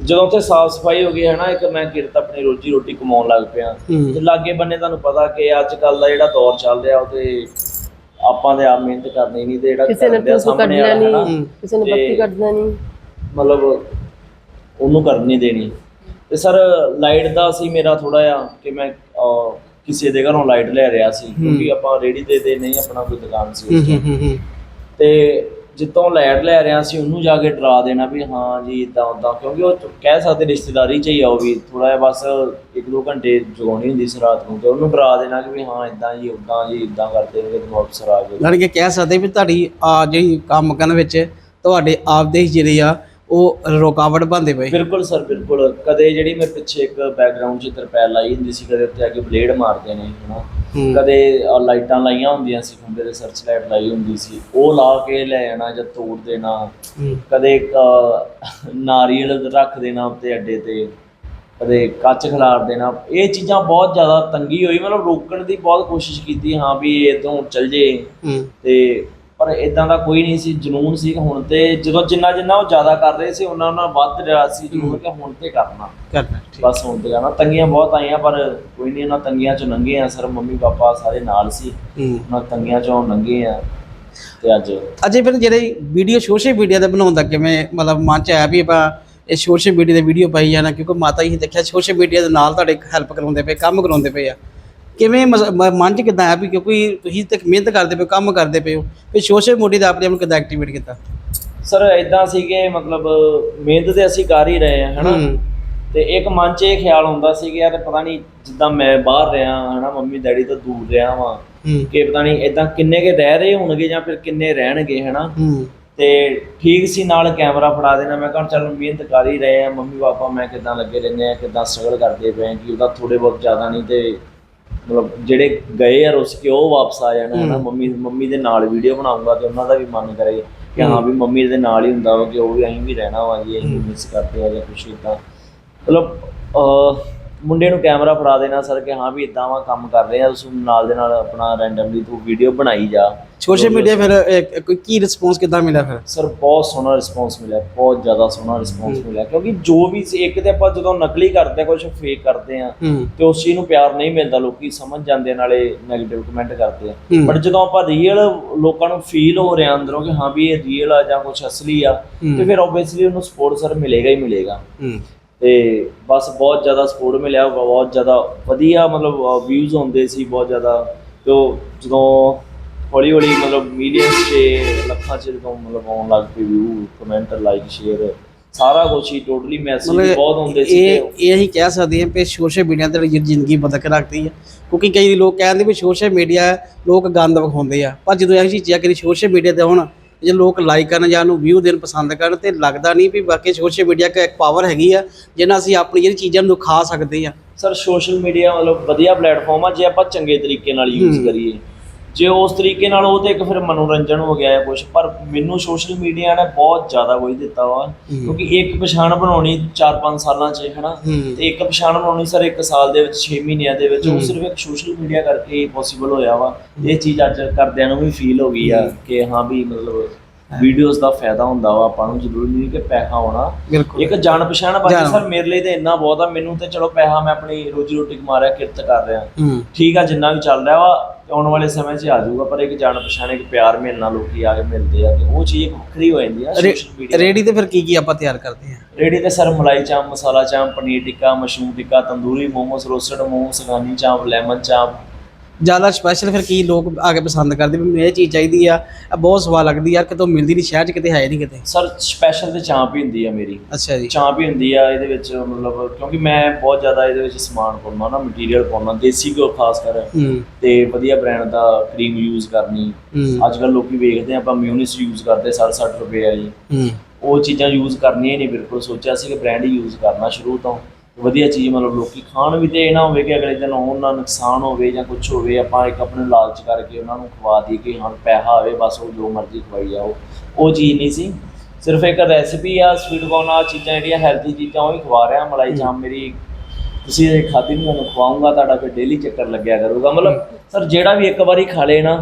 ਜਦੋਂ ਉੱਥੇ ਸਾਫ਼ ਸਫ਼ਾਈ ਹੋ ਗਈ ਹੈ ਨਾ ਇੱਕ ਮੈਂ ਕਿਰਤ ਆਪਣੀ ਰੋਜੀ ਰੋਟੀ ਕਮਾਉਣ ਲੱਗ ਪਿਆ। ਤੇ ਲਾਗੇ ਬੰਨੇ ਤੁਹਾਨੂੰ ਪਤਾ ਕਿ ਅੱਜ ਕੱਲ ਦਾ ਜਿਹੜਾ ਦੌਰ ਚੱਲ ਰਿਹਾ ਉਹ ਤੇ ਆਪਾਂ ਦੇ ਆਪ ਮਿਹਨਤ ਕਰਨੀ ਨਹੀਂ ਤੇ ਜਿਹੜਾ
ਕਿਸੇ ਨੇ ਕੱਢਣਾ ਨਹੀਂ ਕਿਸੇ ਬੱਤੀ ਕੱਢਣਾ ਨਹੀਂ।
ਮਤਲਬ ਉਹਨੂੰ ਕਰਨ ਦੇਣੀ। ਤੇ ਸਰ ਲਾਈਟ ਦਾ ਸੀ ਮੇਰਾ ਥੋੜਾ ਜਿਹਾ ਕਿ ਮੈਂ ਕਿਸੇ ਦੇ ਘਰੋਂ ਲਾਈਟ ਲੈ ਰਿਹਾ ਸੀ ਕਿਉਂਕਿ ਆਪਾਂ ਰੇੜੀ ਤੇ ਤੇ ਨਹੀਂ ਆਪਣਾ ਕੋਈ ਦੁਕਾਨ ਸੀ ਤੇ ਜਿੱਤੋਂ ਲਾਈਟ ਲੈ ਰਿਹਾ ਸੀ ਉਹਨੂੰ ਜਾ ਕੇ ਡਰਾ ਦੇਣਾ ਵੀ ਹਾਂ ਜੀ ਇਦਾਂ ਉਦਾਂ ਕਿਉਂਕਿ ਉਹ ਕਹਿ ਸਕਦੇ ਰਿਸ਼ਤੇਦਾਰੀ ਚ ਹੀ ਆ ਉਹ ਵੀ ਥੋੜਾ ਜਿਹਾ ਬਸ ਇੱਕ ਦੋ ਘੰਟੇ ਜਗਾਉਣੀ ਹੁੰਦੀ ਸੀ ਰਾਤ ਨੂੰ ਤੇ ਉਹਨੂੰ ਡਰਾ ਦੇਣਾ ਕਿ ਵੀ ਹਾਂ ਇਦਾਂ ਜੀ ਉਦਾਂ ਜੀ ਇਦਾਂ ਕਰਦੇ ਨੇ ਤੇ ਅਫਸਰ ਆ ਗਏ।
ਲੜ ਕੇ ਕਹਿ ਸਕਦੇ ਵੀ ਤੁਹਾਡੀ ਆ ਜਿਹੜੀ ਕੰਮ ਕਰਨ ਵਿੱਚ ਤੁਹਾਡੇ ਆਪਦੇ ਹੀ ਜਿਹੜੇ ਆ ਉਹ ਰੁਕਾਵਟ ਬਣਦੇ ਪਏ।
ਬਿਲਕੁਲ ਸਰ ਬਿਲਕੁਲ। ਕਦੇ ਜਿਹੜੀ ਮੇਰੇ ਪਿੱਛੇ ਇੱਕ ਬੈਕਗ੍ਰਾਉਂਡ 'ਚ ਤਰਪੈਲ ਲਾਈ ਹੁੰਦੀ ਸੀ ਕਦੇ ਉੱਤੇ ਆ ਕੇ ਬਲੇਡ ਮਾਰਦੇ ਨੇ ਹਨਾ।
ਹੂੰ।
ਕਦੇ ਆਹ ਲਾਈਟਾਂ ਲਾਈਆਂ ਹੁੰਦੀਆਂ ਸੀ ਖੰਭੇ ਦੇ ਸਰਚ ਲਾਈਟ ਲਾਈ ਹੁੰਦੀ ਸੀ। ਉਹ ਲਾ ਕੇ ਲੈ ਜਾਣਾ ਜਾਂ ਤੋੜ ਦੇਣਾ।
ਹੂੰ।
ਕਦੇ ਅਹ, ਨਾਰੀਅਲ ਰੱਖ ਦੇਣਾ ਉੱਤੇ ਅੱਡੇ ਤੇ। ਕਦੇ ਕੱਚ ਖਿਲਾਰ ਦੇਣਾ। ਇਹ ਚੀਜ਼ਾਂ ਬਹੁਤ ਜ਼ਿਆਦਾ ਤੰਗੀ ਹੋਈ। ਮਤਲਬ ਰੋਕਣ ਦੀ ਬਹੁਤ ਕੋਸ਼ਿਸ਼ ਕੀਤੀ ਹਾਂ ਵੀ ਇਹ ਤੋਂ ਚੱਲ ਜੇ।
ਹੂੰ।
ਤੇ ਪਰ ਇਦਾਂ ਦਾ ਕੋਈ ਨਹੀਂ ਸੀ ਜਨੂਨ ਸੀ ਹੁਣ ਤੇ ਜਦੋਂ ਜਿੰਨਾ ਜਿੰਨਾ ਉਹ ਜ਼ਿਆਦਾ ਕਰ ਰਹੇ ਸੀ ਉਹਨਾਂ ਉਹਨਾਂ ਵੱਧ ਰਿਹਾ ਸੀ ਜਨੂਨ ਕਿ ਹੁਣ ਤੇ ਕਰਨਾ।
ਕਰਨਾ ਠੀਕ।
ਬਸ ਹੁਣ ਤੇ ਕਰਨਾ। ਤੰਗੀਆਂ ਬਹੁਤ ਆਈਆਂ ਪਰ ਕੋਈ ਨਹੀਂ ਉਹਨਾਂ ਤੰਗੀਆਂ ਚੋਂ ਲੰਘੇ ਆ ਸਰ ਮੰਮੀ ਪਾਪਾ ਸਾਰੇ ਨਾਲ ਸੀ। ਉਹਨਾਂ ਤੰਗੀਆਂ ਚੋਂ ਲੰਘੇ ਆ ਤੇ ਅੱਜ
ਅਜੇ ਫਿਰ ਜਿਹੜੇ ਵੀਡੀਓ ਸੋਸ਼ਲ ਮੀਡੀਆ ਤੇ ਬਣਾਉਣ ਦਾ ਕਿਵੇਂ ਮਤਲਬ ਮਨ ਚ ਆਇਆ ਵੀ ਆਪਾਂ ਇਹ ਸੋਸ਼ਲ ਮੀਡੀਆ ਤੇ ਵੀਡੀਓ ਪਾਈ ਜਾਣਾ ਕਿਉਂਕਿ ਮਾਤਾ ਜੀ ਦੇਖਿਆ ਸੋਸ਼ਲ ਮੀਡੀਆ ਦੇ ਨਾਲ ਤੁਹਾਡੇ ਹੈਲਪ ਕਰਾਉਂਦੇ ਪਏ ਕੰਮ ਕਰਾਉਂਦੇ ਪਏ ਆ। ਕਿਵੇਂ ਮਸ- ਮ- ਮਨ ਚ ਕਿਦਾਂ ਆਇਆ ਵੀ ਕਿਉਂਕਿ ਤੁਸੀਂ ਤੇ ਮਿਹਨਤ ਕਰਦੇ ਪਏ ਹੋ ਕੰਮ ਕਰਦੇ ਪਏ ਹੋ ਵੀ ਸੋਸ਼ਲ ਮੀਡੀਆ ਤੇ ਆਪਣੇ ਆਪ ਨੂੰ ਕਿਦਾਂ ਐਕਟੀਵੇਟ ਕੀਤਾ?
ਸਰ ਇਦਾਂ ਸੀਗੇ ਮਤਲਬ ਮਿਹਨਤ ਤੇ ਅਸੀਂ ਕਰ ਹੀ ਰਹੇ ਆ ਹਨਾ?
ਹੂੰ।
ਤੇ ਇੱਕ ਮਨ 'ਚ ਇਹ ਖਿਆਲ ਹੁੰਦਾ ਸੀ ਕਿ ਯਾਰ ਪਤਾ ਨਹੀਂ ਜਿੱਦਾਂ ਮੈਂ ਬਾਹਰ ਰਿਹਾ ਹਨਾ ਮੰਮੀ ਡੈਡੀ ਤੋਂ ਦੂਰ ਰਿਹਾ ਵਾਂ
ਹੂੰ।
ਕਿ ਪਤਾ ਨਹੀਂ ਇਦਾਂ ਕਿੰਨੇ ਕੇ ਰਹਿ ਰਹੇ ਹੋਣਗੇ ਜਾਂ ਫਿਰ ਕਿੰਨੇ ਰਹਿਣਗੇ ਹਨਾ?
ਹੂੰ।
ਤੇ ਠੀਕ ਸੀ ਨਾਲ ਕੈਮਰਾ ਫੜਾ ਦੇਣਾ ਮੈਂ ਕਿਹਾ ਚੱਲ ਮਿਹਨਤ ਕਰ ਹੀ ਰਹੇ ਆ ਮੰਮੀ ਪਾਪਾ ਮੈਂ ਕਿਦਾਂ ਲੱਗੇ ਰਹਿੰਦੇ ਆ ਕਿਦਾਂ ਸਟਰਗਲ ਕਰਦੇ ਪਏ ਆ ਕਿ ਉਹਦਾ ਥੋੜੇ ਬਹੁਤ ਜ਼ਿਆਦਾ ਨਹੀਂ ਤੇ ਮਤਲਬ ਜਿਹੜੇ ਗਏ ਆ ਰੁੱਸ ਕੇ ਉਹ ਵਾਪਸ ਆ ਜਾਣਾ ਹਨਾ? ਮੰਮੀ ਮੰਮੀ ਦੇ ਨਾਲ ਵੀਡੀਓ ਬਣਾਉਂਗਾ ਤੇ ਉਹਨਾਂ ਦਾ ਵੀ ਮਨ ਕਰੇ ਕਿ ਹਾਂ ਵੀ ਮੰਮੀ ਦੇ ਨਾਲ ਹੀ ਹੁੰਦਾ ਵਾ ਕਿ ਉਹ ਵੀ ਅਸੀਂ ਵੀ ਰਹਿਣਾ ਵਾ ਜੀ ਅਸੀਂ ਮਿਸ ਕਰਦੇ ਆ ਜਾਂ ਕੁਛ ਇਦਾਂ ਮਤਲਬ ਮੁੰਡੇ ਨੂੰ ਕੈਮਰਾ ਫੜਾ ਦੇਣਾ ਸਰ ਕਿ ਹਾਂ ਵੀ ਇਦਾਂ ਵਾ ਕੰਮ ਕਰ ਰਹੇ ਆ ਉਸ ਨਾਲ ਦੇ ਨਾਲ ਆਪਣਾ ਰੈਂਡਮਲੀ ਤੂੰ ਵੀਡੀਓ ਬਣਾਈ ਜਾ।
ਸੋਸ਼ਲ ਮੀਡੀਆ ਫਿਰ ਇੱਕ- ਕੋਈ ਕੀ ਰਿਸਪੌਂਸ ਕਿਦਾਂ ਮਿਲਿਆ ਫਿਰ?
ਸਰ ਬਹੁਤ ਸੋਹਣਾ ਰਿਸਪੌਂਸ ਮਿਲਿਆ ਬਹੁਤ ਜ਼ਿਆਦਾ ਸੋਹਣਾ ਰਿਸਪੌਂਸ ਮਿਲਿਆ ਕਿਉਂਕਿ ਜੋ ਵੀ ਸੀ ਇੱਕ ਤੇ ਆਪਾਂ ਜਦੋਂ ਨਕਲੀ ਕਰਦੇ ਆ ਕੁਝ ਫੇਕ ਕਰਦੇ ਆ
ਹੂੰ।
ਤੇ ਉਸ ਚੀਜ਼ ਨੂੰ ਪਿਆਰ ਨਹੀਂ ਮਿਲਦਾ ਲੋਕੀ ਸਮਝ ਜਾਂਦੇ ਆ, ਨਾਲੇ 네ਗੇਟਿਵ ਕਮੈਂਟ ਕਰਦੇ ਆ।
ਹੂੰ।
ਬਟ ਜਦੋਂ ਆਪਾਂ ਰੀਅਲ ਲੋਕਾਂ ਨੂੰ ਫੀਲ ਹੋ ਰਿਹਾ ਅੰਦਰੋਂ ਕਿ ਹਾਂ ਵੀ ਇਹ ਰੀਅਲ ਆ ਜਾਂ ਕੁਝ ਅਸਲੀ ਆ ਤੇ ਫਿਰ ਆਬਵੀਅਸਲੀ ਉਹਨੂੰ ਸਪੋਰਟ ਸਰ ਮਿਲੇਗਾ ਹੀ ਮਿਲੇਗਾ।
ਹੂੰ।
ਤੇ ਬਸ ਬਹੁਤ ਜ਼ਿਆਦਾ ਸਪੋਰਟ ਮਿਲਿਆ ਬਹੁਤ ਜ਼ਿਆਦਾ ਵਧੀਆ ਮਤਲਬ ਵਿਊਜ਼ ਹੁੰਦੇ ਸੀ ਬਹੁਤ ਜ਼ਿਆਦਾ। ਤੇ ਉਹ ਜਦੋਂ ਹੌਲੀ ਹੌਲੀ ਮਤਲਬ ਮਿਲੀਅਨਸ 'ਚ ਲੱਖਾਂ 'ਚ ਜਦੋਂ ਮਤਲਬ ਆਉਣ ਲੱਗ ਪਏ ਵਿਊ ਕਮੈਂਟ ਲਾਈਕ ਸ਼ੇਅਰ ਸਾਰਾ ਕੁਝ ਹੀ ਟੋਟਲੀ ਮੈਸੇਜ ਬਹੁਤ ਹੁੰਦੇ ਸੀ
ਇਹ ਇਹ ਅਸੀਂ ਕਹਿ ਸਕਦੇ ਹਾਂ ਕਿ ਸੋਸ਼ਲ ਮੀਡੀਆ ਤੇ ਜ਼ਿੰਦਗੀ ਬਦਲ ਕੇ ਰੱਖਦੀ ਹੈ ਕਿਉਂਕਿ ਕਈ ਲੋਕ ਕਹਿੰਦੇ ਵੀ ਸੋਸ਼ਲ ਮੀਡੀਆ ਲੋਕ ਗੰਦ ਵਿਖਾਉਂਦੇ ਆ ਪਰ ਜਦੋਂ ਇਹ ਚੀਜ਼ਾਂ ਕਿ ਸੋਸ਼ਲ ਮੀਡੀਆ ਤੇ ਹੁਣ ਜੇ ਲੋਕ ਲਾਈਕ ਕਰਨ ਜਾਂ ਉਹਨੂੰ ਵਿਊ ਦੇਣ ਪਸੰਦ ਕਰਨ ਤੇ ਲੱਗਦਾ ਨਹੀਂ ਵੀ ਬਾਕੀ ਸੋਸ਼ਲ ਮੀਡੀਆ ਇੱਕ ਪਾਵਰ ਹੈਗੀ ਆ ਜਿਹਨਾਂ ਅਸੀਂ ਆਪਣੀ ਜਿਹੜੀ ਚੀਜ਼ਾਂ ਨੂੰ ਦਿਖਾ ਸਕਦੇ ਆ
ਸਰ ਸੋਸ਼ਲ ਮੀਡੀਆ ਮਤਲਬ ਵਧੀਆ ਪਲੇਟਫਾਰਮ ਆ ਜੇ ਆਪਾਂ ਚੰਗੇ ਤਰੀਕੇ ਨਾਲ ਯੂਜ਼। ਕਰੀਏ ਜੇ ਉਸ ਤਰੀਕੇ ਨਾਲ ਉਹ ਤੇ ਇੱਕ ਫਿਰ ਮਨੋਰੰਜਨ ਹੋ ਗਿਆ ਹੈ ਕੁਝ ਪਰ ਮੈਨੂੰ ਸੋਸ਼ਲ ਮੀਡੀਆ ਨੇ ਬਹੁਤ ਜ਼ਿਆਦਾ ਕੁਝ ਦਿੱਤਾ ਵਾ ਕਿਉਂਕਿ ਇੱਕ ਪਛਾਣ ਬਣਾਉਣੀ 4-5 ਸਾਲਾਂ 'ਚ ਹਨਾ? ਤੇ ਇੱਕ ਪਛਾਣ ਬਣਾਉਣੀ ਸਰ ਇੱਕ ਸਾਲ ਦੇ ਵਿੱਚ 6 ਮਹੀਨਿਆਂ ਦੇ ਵਿੱਚ ਉਹ ਸਿਰਫ ਇੱਕ ਸੋਸ਼ਲ ਮੀਡੀਆ ਕਰਕੇ ਪੋਸੀਬਲ ਹੋਇਆ ਵਾ। ਇਹ ਚੀਜ਼ ਅੱਜ ਕਰਦਿਆਂ ਨੂੰ ਵੀ ਫੀਲ ਹੋ ਗਈ ਆ ਕਿ ਹਾਂ ਵੀ ਮਤਲਬ ਵੀਡੀਓਜ਼ ਦਾ ਫਾਇਦਾ ਹੁੰਦਾ ਵਾ ਆਪਾਂ ਨੂੰ ਜ਼ਰੂਰੀ ਨਹੀਂ ਕਿ ਪੈਸਾ ਆਉਣਾ।
ਬਿਲਕੁਲ।
ਇੱਕ ਜਾਣ ਪਛਾਣ ਬਾਕੀ। ਸਰ ਮੇਰੇ ਲਈ ਤੇ ਇੰਨਾ ਬਹੁਤ ਆ ਮੈਨੂੰ ਤੇ ਚਲੋ ਪੈਸਾ ਮੈਂ ਆਪਣੀ ਰੋਜੀ ਰੋਟੀ ਕਮਾ ਰਿਹਾ ਕਿਰਤ ਕਰ ਰਿਹਾ। ਠੀਕ ਆ ਜਿੰਨਾ ਵੀ ਚੱਲ ਰਿਹਾ ਵਾ ਆਉਣ ਵਾਲੇ ਸਮੇਂ 'ਚ ਆ ਜਾਊਗਾ ਪਰ ਇੱਕ ਜਾਣ ਪਛਾਣ ਇੱਕ ਪਿਆਰ ਮਿਲਣਾ ਲੋਕੀ ਆ ਕੇ ਮਿਲਦੇ ਆ ਤੇ ਉਹ ਚੀਜ਼ ਇੱਕ ਵੱਖਰੀ ਹੋ ਜਾਂਦੀ ਆ ਸੋਸ਼ਲ ਮੀਡੀਆ
ਰੇਡੀ ਤੇ ਫਿਰ ਕੀ ਕੀ ਆਪਾਂ ਤਿਆਰ ਕਰਦੇ ਆ?
ਰੇੜੀ ਤੇ sir malai chaap masala chaap paneer tikka mushroom tikka tandoori momos roasted momos Afghani chaap lemon chaap
ਜ਼ਿਆਦਾ ਸਪੈਸ਼ਲ ਫਿਰ ਕੀ ਲੋਕ ਆ ਕੇ ਪਸੰਦ ਕਰਦੇ ਵੀ ਮੈਨੂੰ ਇਹ ਚੀਜ਼ ਚਾਹੀਦੀ ਆ ਇਹ ਬਹੁਤ ਸਵਾਦ ਲੱਗਦੀ ਯਾਰ ਕਿਤੋਂ ਮਿਲਦੀ ਨਹੀਂ ਸ਼ਹਿਰ 'ਚ ਕਿਤੇ ਹੈ ਨਹੀਂ ਕਿਤੇ।
ਸਰ ਸਪੈਸ਼ਲ ਤੇ ਚਾਂਪ ਹੀ ਹੁੰਦੀ ਆ ਮੇਰੀ।
ਅੱਛਾ ਜੀ।
ਚਾਂਪ ਹੀ ਹੁੰਦੀ ਆ ਇਹਦੇ ਵਿੱਚ ਮਤਲਬ ਕਿਉਂਕਿ ਮੈਂ ਬਹੁਤ ਜ਼ਿਆਦਾ ਇਹਦੇ ਵਿੱਚ ਸਮਾਨ ਪਾਉਣਾ ਨਾ ਮਟੀਰੀਅਲ ਪਾਉਣਾ ਦੇਸੀ ਘਿਓ ਖਾਸ ਕਰ। ਤੇ ਵਧੀਆ ਬ੍ਰਾਂਡ ਦਾ ਕਰੀਮ ਯੂਜ਼ ਕਰਨੀ। ਅੱਜ ਕੱਲ ਲੋਕੀ ਵੇਖਦੇ ਆ ਆਪਾਂ ਮਿਊਨਿਸ ਯੂਜ਼ ਕਰਦੇ 60 60 ਰੁਪਏ ਵਾਲੀ। ਉਹ ਚੀਜ਼ਾਂ ਯੂਜ਼ ਕਰਨੀਆਂ ਹੀ ਨਹੀਂ ਬਿਲਕੁਲ ਸੋਚਿਆ ਸੀ ਕਿ ਬ੍ਰਾਂਡ ਹੀ ਯੂਜ਼ ਕਰਨਾ ਸ਼ੁਰੂ ਤੋਂ। ਵਧੀਆ ਚੀਜ਼ ਮਤਲਬ ਲੋਕੀ ਖਾਣ ਵੀ ਤੇ ਇਹ ਨਾ ਹੋਵੇ ਕਿ ਅਗਲੇ ਦਿਨ ਉਹਨਾਂ ਦਾ ਨੁਕਸਾਨ ਹੋਵੇ ਜਾਂ ਕੁਝ ਹੋਵੇ ਆਪਾਂ ਇੱਕ ਆਪਣੇ ਲਾਲਚ ਕਰਕੇ ਉਹਨਾਂ ਨੂੰ ਖਵਾ ਦਈਏ ਕਿ ਹਾਂ ਪੈਸਾ ਆਵੇ ਬਸ ਉਹ ਜੋ ਮਰਜ਼ੀ ਖਵਾਈ ਜਾਓ। ਉਹ ਚੀਜ਼ ਨਹੀਂ ਸੀ। ਸਿਰਫ ਇੱਕ ਰੈਸਿਪੀ ਆ ਸਵੀਟ ਕੋਰਨ ਆ ਚੀਜ਼ਾਂ ਜਿਹੜੀਆਂ ਹੈਲਥੀ ਚੀਜ਼ਾਂ ਉਹ ਹੀ ਖਵਾ ਰਿਹਾ। ਮਲਾਈ ਚਾਂਪ ਮੇਰੀ ਤੁਸੀਂ ਇਹ ਖਾਦੀ ਨੂੰ ਤੁਹਾਨੂੰ ਖਵਾਉਂਗਾ ਤੁਹਾਡਾ ਫਿਰ ਡੇਲੀ ਚੱਕਰ ਲੱਗਿਆ ਕਰੂਗਾ। ਮਤਲਬ ਸਰ ਜਿਹੜਾ ਵੀ ਇੱਕ ਵਾਰੀ ਖਾ ਲੇ ਨਾ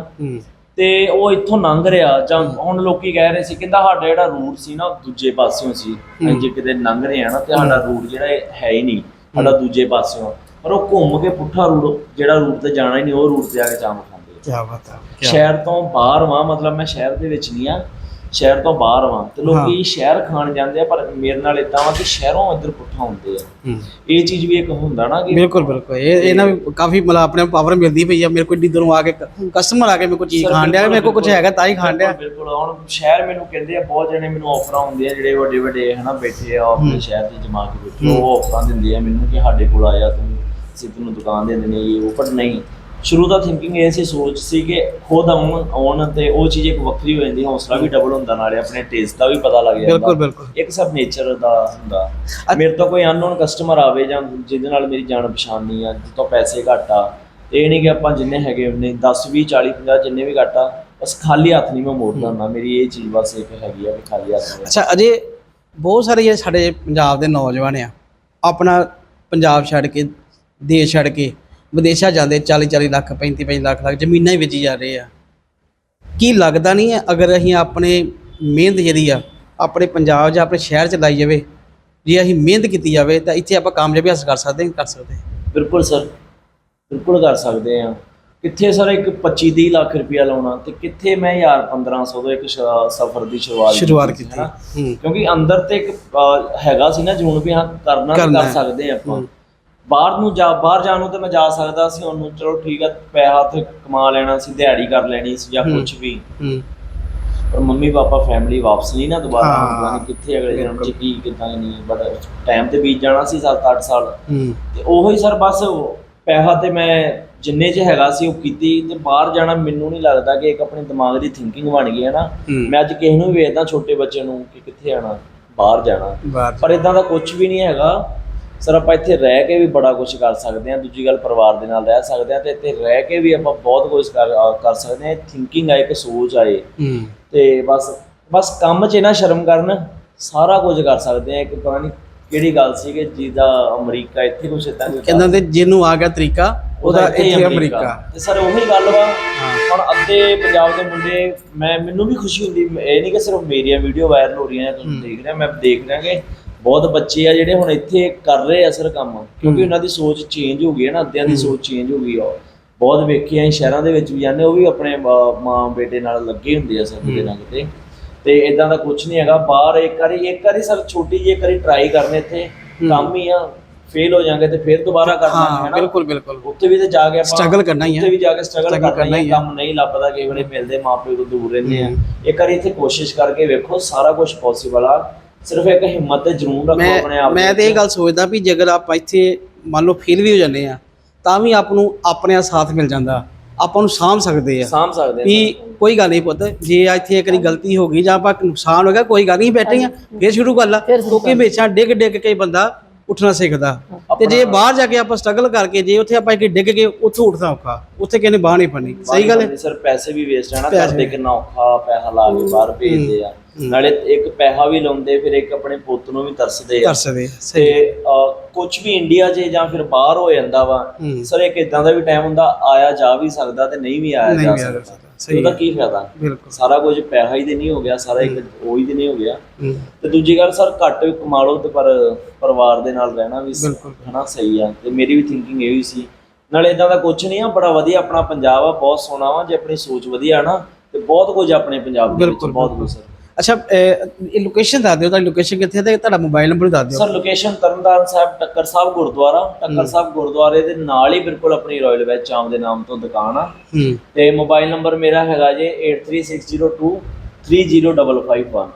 ਤੇ ਉਹ ਇੱਥੋਂ ਲੰਘ ਰਿਹਾ ਜਾਂ ਹੁਣ ਲੋਕੀ ਕਹਿ ਰਹੇ ਸੀ ਕਹਿੰਦਾ ਸਾਡਾ ਜਿਹੜਾ ਰੂਟ ਸੀ ਨਾ ਉਹ ਦੂਜੇ ਪਾਸਿਓਂ ਸੀ। ਜੇ ਕਿਤੇ ਲੰਘ ਰਹੇ ਆ ਨਾ ਤੇ ਸਾਡਾ ਰੂਟ ਜਿਹੜਾ ਇਹ ਹੈ ਹੀ ਨਹੀਂ ਸਾਡਾ ਦੂਜੇ ਪਾਸਿਓਂ। ਪਰ ਉਹ ਘੁੰਮ ਕੇ ਪੁੱਠਾ ਰੂਟ ਜਿਹੜਾ ਰੂਟ ਤੇ ਜਾਣਾ ਹੀ ਨਹੀਂ ਉਹ ਰੂਟ ਤੇ ਆ ਕੇ ਚਾਮ ਖਾਂਦੇ ਆ।
ਕੀ ਬਾਤ ਹੈ
ਸ਼ਹਿਰ ਤੋਂ ਬਾਹਰ ਵਾਂ ਮਤਲਬ ਮੈਂ ਸ਼ਹਿਰ ਦੇ ਵਿੱਚ ਨਹੀਂ ਆ। ਸ਼ਹਿਰ ਤੋਂ ਬਾਹਰ ਵਾਂ ਤੇ ਲੋਕੀ ਸ਼ਹਿਰ ਖਾਣ ਜਾਂਦੇ ਆ ਪਰ ਮੇਰੇ ਨਾਲ ਇਦਾਂ ਵਾ ਕਿ ਸ਼ਹਿਰੋਂ ਇੱਧਰ ਪੁੱਠਾ ਹੁੰਦੇ ਆ। ਇਹ ਚੀਜ਼ ਵੀ ਇੱਕ ਹੁੰਦਾ ਨਾ ਕਿ
ਬਿਲਕੁਲ ਬਿਲਕੁਲ। ਇਹ ਇਹਨਾਂ ਵੀ ਕਾਫੀ ਮਤਲਬ ਆਪਣੇ ਪਾਵਰ ਮਿਲਦੀ ਪਈ ਆ। ਮੇਰੇ ਕੋਲ ਏਡੀ ਦੂਰੋਂ ਆ ਕੇ ਕਸਟਮਰ ਆ ਕੇ ਮੇਰੇ ਕੋਲ ਚੀਜ਼ ਖਾਣ ਡਿਆ ਮੇਰੇ ਕੋਲ ਕੁਝ ਹੈਗਾ ਤਾਂ ਹੀ ਖਾਣ ਡਿਆ।
ਬਿਲਕੁਲ ਹੁਣ ਸ਼ਹਿਰ ਮੈਨੂੰ ਕਹਿੰਦੇ ਆ ਬਹੁਤ ਜਣੇ ਮੈਨੂੰ ਆਫਰਾਂ ਹੁੰਦੀਆਂ ਜਿਹੜੇ ਵੱਡੇ ਵੱਡੇ ਹਨਾ ਬੈਠੇ ਆ ਆਪਣੇ ਸ਼ਹਿਰ 'ਚ ਜਮਾ ਕੇ ਬੈਠੇ ਉਹ ਆਫਰਾਂ ਦਿੰਦੇ ਆ ਮੈਨੂੰ ਕਿ ਸਾਡੇ ਕੋਲ ਆਇਆ ਤੂੰ ਅਸੀਂ ਤੈਨੂੰ ਦੁਕਾਨ ਦੇ ਇਹ ਉਹ ਪਰ ਨਹੀਂ। ਸ਼ੁਰੂ ਦਾ ਥਿੰਕਿੰਗ ਇਹ ਸੀ ਸੋਚ ਸੀ ਕਿ ਖੁਦ ਆਉਣ ਆਉਣ ਤੇ ਉਹ ਚੀਜ਼ ਇੱਕ ਵੱਖਰੀ ਹੋ ਜਾਂਦੀ ਹੌਸਲਾ ਵੀ ਡਬਲ ਹੁੰਦਾ ਨਾਲੇ ਆਪਣੇ ਟੇਸਟ ਦਾ ਵੀ ਪਤਾ ਲੱਗ ਜਾਂਦਾ।
ਬਿਲਕੁਲ ਬਿਲਕੁਲ।
ਇੱਕ ਸਭ ਨੇਚਰ ਦਾ ਹੁੰਦਾ। ਮੇਰੇ ਤੋਂ ਕੋਈ ਅਨਨੋਨ ਕਸਟਮਰ ਆਵੇ ਜਾਂ ਜਿਹਦੇ ਨਾਲ ਮੇਰੀ ਜਾਣ ਪਛਾਣ ਨਹੀਂ ਆ ਜਿੱਤੋਂ ਪੈਸੇ ਘੱਟ ਆ ਇਹ ਨਹੀਂ ਕਿ ਆਪਾਂ ਜਿੰਨੇ ਹੈਗੇ ਉਹਨੇ 10 20 40 50 ਜਿੰਨੇ ਵੀ ਘੱਟ ਆ ਬਸ ਖਾਲੀ ਹੱਥ ਨਹੀਂ ਮੈਂ ਮੋੜਦਾ ਹੁੰਦਾ ਮੇਰੀ ਇਹ ਚੀਜ਼ ਬਸ ਇੱਕ ਹੈਗੀ ਆ ਕਿ ਖਾਲੀ ਹੱਥ ਨਹੀਂ
ਅੱਛਾ ਅਜੇ ਬਹੁਤ ਸਾਰੇ ਇਹ ਸਾਡੇ ਪੰਜਾਬ ਦੇ ਨੌਜਵਾਨ ਆ ਆਪਣਾ ਪੰਜਾਬ ਛੱਡ ਕੇ ਦੇਸ਼ ਛੱਡ ਕੇ ਵਿਦੇਸ਼ਾਂ ਜਾਂਦੇ 40 40 ਲੱਖ 35 35 ਲੱਖ ਲੱਖ ਜ਼ਮੀਨਾਂ ਹੀ ਵੇਚੀ ਜਾ ਰਹੇ ਆ। ਕੀ ਲੱਗਦਾ ਨਹੀਂ ਹੈ ਅਗਰ ਅਸੀਂ ਆਪਣੇ ਮਿਹਨਤ ਜਿਹੜੀ ਆ ਆਪਣੇ ਪੰਜਾਬ ਜਾਂ ਆਪਣੇ ਸ਼ਹਿਰ ਚ ਲਾਈ ਜਾਵੇ ਜੇ ਅਸੀਂ ਮਿਹਨਤ ਕੀਤੀ ਜਾਵੇ ਤਾਂ ਇੱਥੇ ਆਪਾਂ ਕਾਮਯਾਬੀ ਹਾਸਲ ਕਰ ਸਕਦੇ ਹਾਂ ਕਰ ਸਕਦੇ।
ਬਿਲਕੁਲ ਸਰ ਬਿਲਕੁਲ ਕਰ ਸਕਦੇ ਆ ਕਿੱਥੇ ਸਰ ਇੱਕ 25 30 ਲੱਖ ਰੁਪਇਆ ਲਾਉਣਾ ਤੇ ਕਿੱਥੇ ਮੈਂ ਯਾਰ 1500 ਤੋਂ ਇੱਕ ਸਫਰ ਦੀ ਸ਼ੁਰੂਆਤ
ਸ਼ੁਰੂਆਤ ਕੀਤੀ
ਕਿਉਂਕਿ ਅੰਦਰ ਤੇ ਇੱਕ ਹੈਗਾ ਸੀ ਨਾ ਜੂਨ ਵੀ ਹਾਂ ਕਰਨਾ ਕਰ। ਸਕਦੇ ਆਪਾਂ। ਬਾਹਰ ਨੂੰ ਜਾ ਬਾਹਰ ਜਾਣ ਨੂੰ ਤੇ ਮੈਂ ਜਾ ਸਕਦਾ ਸੀ ਉਹਨੂੰ ਚਲੋ ਠੀਕ ਆ ਪੈਸਾ ਤੇ ਕਮਾ ਲੈਣਾ ਸੀ ਦਿਹਾੜੀ ਕਰ ਲੈਣੀ ਸੀ ਜਾਂ ਕੁਝ ਵੀ।
ਹੂੰ।
ਪਰ ਮੰਮੀ ਪਾਪਾ ਫੈਮਿਲੀ ਵਾਪਸ ਨਹੀਂ ਨਾ ਦੁਬਾਰਾ
ਹਾਂ।
ਪਤਾ ਨਹੀਂ ਕਿੱਥੇ ਅਗਲੇ ਜਨਮ ਚ ਕੀ ਕਿੱਦਾਂ ਨਹੀਂ ਬਟ ਟਾਈਮ ਤੇ ਬੀਤ ਜਾਣਾ ਸੀ 7-8 ਸਾਲ।
ਹੂੰ।
ਤੇ ਉਹੀ ਸਰ ਬਸ ਉਹ ਪੈਸਾ ਤੇ ਮੈਂ ਜਿੰਨੇ ਚ ਹੈਗਾ ਸੀ ਉਹ ਕੀਤੀ ਤੇ ਬਾਹਰ ਜਾਣਾ ਮੈਨੂੰ ਨਹੀਂ ਲੱਗਦਾ ਕਿ ਇੱਕ ਆਪਣੇ ਦਿਮਾਗ ਦੀ ਥਿੰਕਿੰਗ ਬਣ ਗਈ ਹੈ ਨਾ।
ਹੂੰ।
ਮੈਂ ਅੱਜ ਕਿਸੇ ਨੂੰ ਵੀ ਵੇਖਦਾ ਛੋਟੇ ਬੱਚੇ ਨੂੰ ਕਿ ਕਿੱਥੇ ਆਣਾ ਬਾਹਰ ਜਾਣਾ।
ਬਾਹਰ
ਪਰ ਇਦਾਂ ਦਾ ਕੁਝ ਵੀ ਨਹੀਂ ਹੈਗਾ। ਸਰ ਆਪਾਂ ਇੱਥੇ ਰਹਿ ਕੇ ਵੀ ਬੜਾ ਕੁਝ ਕਰ ਸਕਦੇ ਹਾਂ ਦੂਜੀ ਗੱਲ ਪਰਿਵਾਰ ਦੇ ਨਾਲ ਰਹਿ ਸਕਦੇ ਹਾਂ ਤੇ ਇੱਥੇ ਰਹਿ ਕੇ ਵੀ ਆਪਾਂ ਬਹੁਤ ਕੁਝ ਕਰ ਸਕਦੇ ਹਾਂ ਥਿੰਕਿੰਗ ਆਏ ਇੱਕ ਸੋਚ ਆਏ
ਹੂੰ।
ਤੇ ਬਸ ਬਸ ਕੰਮ 'ਚ ਨਾ ਸ਼ਰਮ ਕਰਨ ਸਾਰਾ ਕੁਝ ਕਰ ਸਕਦੇ ਆ ਇੱਕ ਪਤਾ ਨਹੀਂ ਕਿਹੜੀ ਗੱਲ ਸੀ ਕਿ ਜਿਹਦਾ ਅਮਰੀਕਾ ਇੱਥੇ ਕੁਛ ਇਦਾਂ
ਕਹਿੰਦਾ ਤੇ ਜਿਹਨੂੰ ਆ ਗਿਆ ਤਰੀਕਾ ਉਹਦਾ ਇੱਥੇ ਅਮਰੀਕਾ।
ਤੇ ਸਰ ਉਹੀ ਗੱਲ ਵਾ। ਹੁਣ ਅੱਧੇ ਪੰਜਾਬ ਦੇ ਮੁੰਡੇ ਮੈਂ ਮੈਨੂੰ ਵੀ ਖੁਸ਼ੀ ਹੁੰਦੀ ਇਹ ਨਹੀਂ ਕਿ ਸਿਰਫ ਮੇਰੀਆਂ ਵੀਡੀਓ ਵਾਇਰਲ ਹੋ ਰਹੀਆਂ ਤੁਸੀਂ ਦੇਖ ਰਹੇ ਹੋ, ਮੈਂ ਦੇਖ ਰਿਹਾ ਕਿ ਬਹੁਤ ਬੱਚੇ ਆ ਜਿਹੜੇ ਹੁਣ ਇੱਥੇ ਕਰ ਰਹੇ ਆ ਸਰ ਕੰਮ ਕਿਉਂਕਿ ਉਹਨਾਂ ਦੀ ਸੋਚ ਚੇਂਜ ਹੋ ਗਈ ਹੈ ਨਾ ਅੱਧਿਆਂ ਦੀ ਸੋਚ ਚੇਂਜ ਹੋ ਗਈ ਆ। ਬਹੁਤ ਵੇਖੇ ਆ ਸ਼ਹਿਰਾਂ ਦੇ ਵਿੱਚ ਵੀ ਜਾਂਦੇ ਉਹ ਵੀ ਆਪਣੇ ਮਾਂ- ਬੇਟੇ ਨਾਲ ਲੱਗੇ ਹੁੰਦੇ ਆ ਸਰ ਕਿਤੇ ਨਾ ਕਿਤੇ ਤੇ। ਇਦਾਂ ਦਾ ਕੁਝ ਨਹੀਂ ਹੈਗਾ ਬਾਹਰ ਇੱਕ ਵਾਰੀ ਇੱਕ ਵਾਰੀ ਸਰ ਛੋਟੀ ਜਿਹੀ ਇੱਕ ਵਾਰੀ ਟਰਾਈ ਕਰਨੇ ਇੱਥੇ ਕੰਮ ਹੀ ਆ ਫੇਲ ਹੋ ਜਾਾਂਗੇ ਤੇ ਫਿਰ ਦੁਬਾਰਾ ਕਰਨਾ ਹੈ
ਹਾਂ
ਨਾ?
ਬਿਲਕੁਲ ਬਿਲਕੁਲ।
ਉੱਥੇ ਵੀ ਤੇ ਜਾ ਕੇ ਆਪਾਂ
Struggle ਕਰਨਾ ਹੀ ਆ।
ਉੱਥੇ ਵੀ ਜਾ ਕੇ ਸਟਰਗਲ ਕਰਨਾ ਹੀ ਕੰਮ ਨਹੀਂ ਲੱਭਦਾ ਕਈ ਵੇਲੇ ਮਿਲਦੇ ਮਾਪਿਓ ਤੋਂ ਦੂਰ ਰਹਿੰਦੇ ਆ। ਇੱਕ ਵਾਰੀ ਇੱਥੇ ਕੋਸ਼ਿਸ਼ ਕਰਕੇ ਵੇਖੋ ਸਾਰਾ ਕੁਝ ਪੋਸੀਬਲ ਆ। ਸਿਰਫ ਇੱਕ ਹਿੰਮਤ ਤੇ ਜ਼ਰੂਰ ਰੱਖੋ
ਮੈਂ
ਆਪਣੇ ਆਪ
ਮੈਂ ਤੇ ਇਹ ਗੱਲ ਸੋਚਦਾ ਵੀ ਜੇਕਰ ਆਪਾਂ ਇੱਥੇ ਮੰਨ ਲਓ ਫੇਲ ਵੀ ਹੋ ਜਾਂਦੇ ਆ ਤਾਂ ਵੀ ਆਪ ਨੂੰ ਆਪਣੇ ਆ ਸਾਥ ਮਿਲ ਜਾਂਦਾ। ਆਪਾਂ ਨੂੰ ਸਾਂਭ ਸਕਦੇ ਆ।
ਸਾਂਭ ਸਕਦੇ
ਵੀ ਕੋਈ ਗੱਲ ਨਹੀਂ ਪੁੱਤ ਜੇ ਇੱਥੇ ਇੱਕ ਵਾਰੀ ਗਲਤੀ ਹੋ ਗਈ ਜਾਂ ਆਪਾਂ ਨੁਕਸਾਨ ਹੋ ਗਿਆ ਕੋਈ ਗੱਲ ਨਹੀਂ ਬੈਠੇ ਆ। ਫੇਰ ਸ਼ੁਰੂ ਕਰ ਲਾ ਕਿਉਂਕਿ ਹਮੇਸ਼ਾ ਡਿੱਗ ਡਿੱਗ ਕੇ ਬੰਦਾ ਉੱਠਣਾ ਸਿੱਖਦਾ। ਤੇ ਜੇ ਬਾਹਰ ਜਾ ਕੇ ਆਪਾਂ ਸਟਰਗਲ ਕਰਕੇ ਜੇ ਉੱਥੇ ਆਪਾਂ ਇੱਕ ਡਿੱਗ ਕੇ ਉੱਥੋਂ ਉੱਠਦਾ ਔਖਾ ਉੱਥੇ ਕਿਨੇ ਬਾਹ ਨਹੀਂ ਪਣੀ ਸਹੀ ਗੱਲ ਹੈ।
ਸਰ ਪੈਸੇ ਵੀ ਵੇਸਟ ਆ ਨਾ ਕਰਦੇ ਕਿੰਨਾ ਔਖਾ ਪੈਸਾ ਲਾ ਕੇ ਬਾਹਰ ਭੇਜਦੇ ਆ। ਨਾਲੇ ਇੱਕ ਪੈਸਾ ਵੀ ਲਾਉਂਦੇ ਫਿਰ ਇੱਕ ਆਪਣੇ ਪੁੱਤ ਨੂੰ ਵੀ ਤਰਸਦੇ ਆ।
ਸਹੀ।
ਤੇ ਕੁਝ ਵੀ ਇੰਡੀਆ 'ਚ ਜਾਂ ਫਿਰ ਬਾਹਰ ਹੋ ਜਾਂਦਾ ਵਾ
ਹੂੰ।
ਸਰ ਇੱਕ ਇਦਾਂ ਦਾ ਵੀ ਟਾਈਮ ਹੁੰਦਾ ਆਇਆ ਜਾ ਵੀ ਸਕਦਾ ਤੇ ਨਹੀਂ ਵੀ ਆਇਆ ਜਾ ਸਕਦਾ।
ਸਹੀ
ਉਹਦਾ ਕੀ ਫਾਇਦਾ? ਸਾਰਾ ਕੁਝ ਪੈਸਾ ਹੀ ਤੇ ਨਹੀਂ ਹੋ ਗਿਆ ਸਾਰਾ ਇੱਕ ਉਹੀ ਤੇ ਨਹੀਂ ਹੋ ਗਿਆ।
ਹੂੰ।
ਤੇ ਦੂਜੀ ਗੱਲ ਸਰ ਘੱਟ ਕਮਾ ਲਓ ਤੇ ਪਰ ਪਰਿਵਾਰ ਦੇ ਨਾਲ ਰਹਿਣਾ ਵੀ। ਹਨਾ ਸਹੀ ਆ। ਤੇ ਮੇਰੀ ਵੀ ਥਿੰਕਿੰਗ ਇਹ ਹੀ ਸੀ। ਨਾਲੇ ਇਦਾਂ ਦਾ ਕੁਝ ਨਹੀਂ ਆ ਬੜਾ ਵਧੀਆ ਆਪਣਾ ਪੰਜਾਬ ਆ ਬਹੁਤ ਸੋਹਣਾ ਵਾ ਜੇ ਆਪਣੀ ਸੋਚ ਵਧੀਆ ਨਾ ਤੇ ਬਹੁਤ ਕੁਝ ਆਪਣੇ ਪੰਜਾਬ ਦੇ ਵਿੱਚ ਬਹੁਤ ਕੁਝ ਸਰ
ਅੱਛਾ ਇਹ ਲੋਕੇਸ਼ਨ ਦੱਸ ਦਿਓ ਤੁਹਾਡੀ ਲੋਕੇਸ਼ਨ ਕਿੱਥੇ ਹੈ ਤੇ ਤੁਹਾਡਾ ਮੋਬਾਈਲ ਨੰਬਰ ਦੱਸ ਦਿਓ।
ਸਰ ਲੋਕੇਸ਼ਨ ਤਰਨਤਾਰਨ ਸਾਹਿਬ ਟੱਕਰ ਸਾਹਿਬ ਗੁਰਦੁਆਰਾ। ਟੱਕਰ ਸਾਹਿਬ ਗੁਰਦੁਆਰੇ ਦੇ ਨਾਲ ਹੀ ਬਿਲਕੁਲ ਆਪਣੀ ਰਾਇਲ ਵੈਜ ਚਾਮ ਦੇ ਨਾਮ ਤੋਂ ਦੁਕਾਨ ਆ। ਤੇ ਮੋਬਾਈਲ ਨੰਬਰ ਮੇਰਾ ਹੈਗਾ ਜੇ 8360230551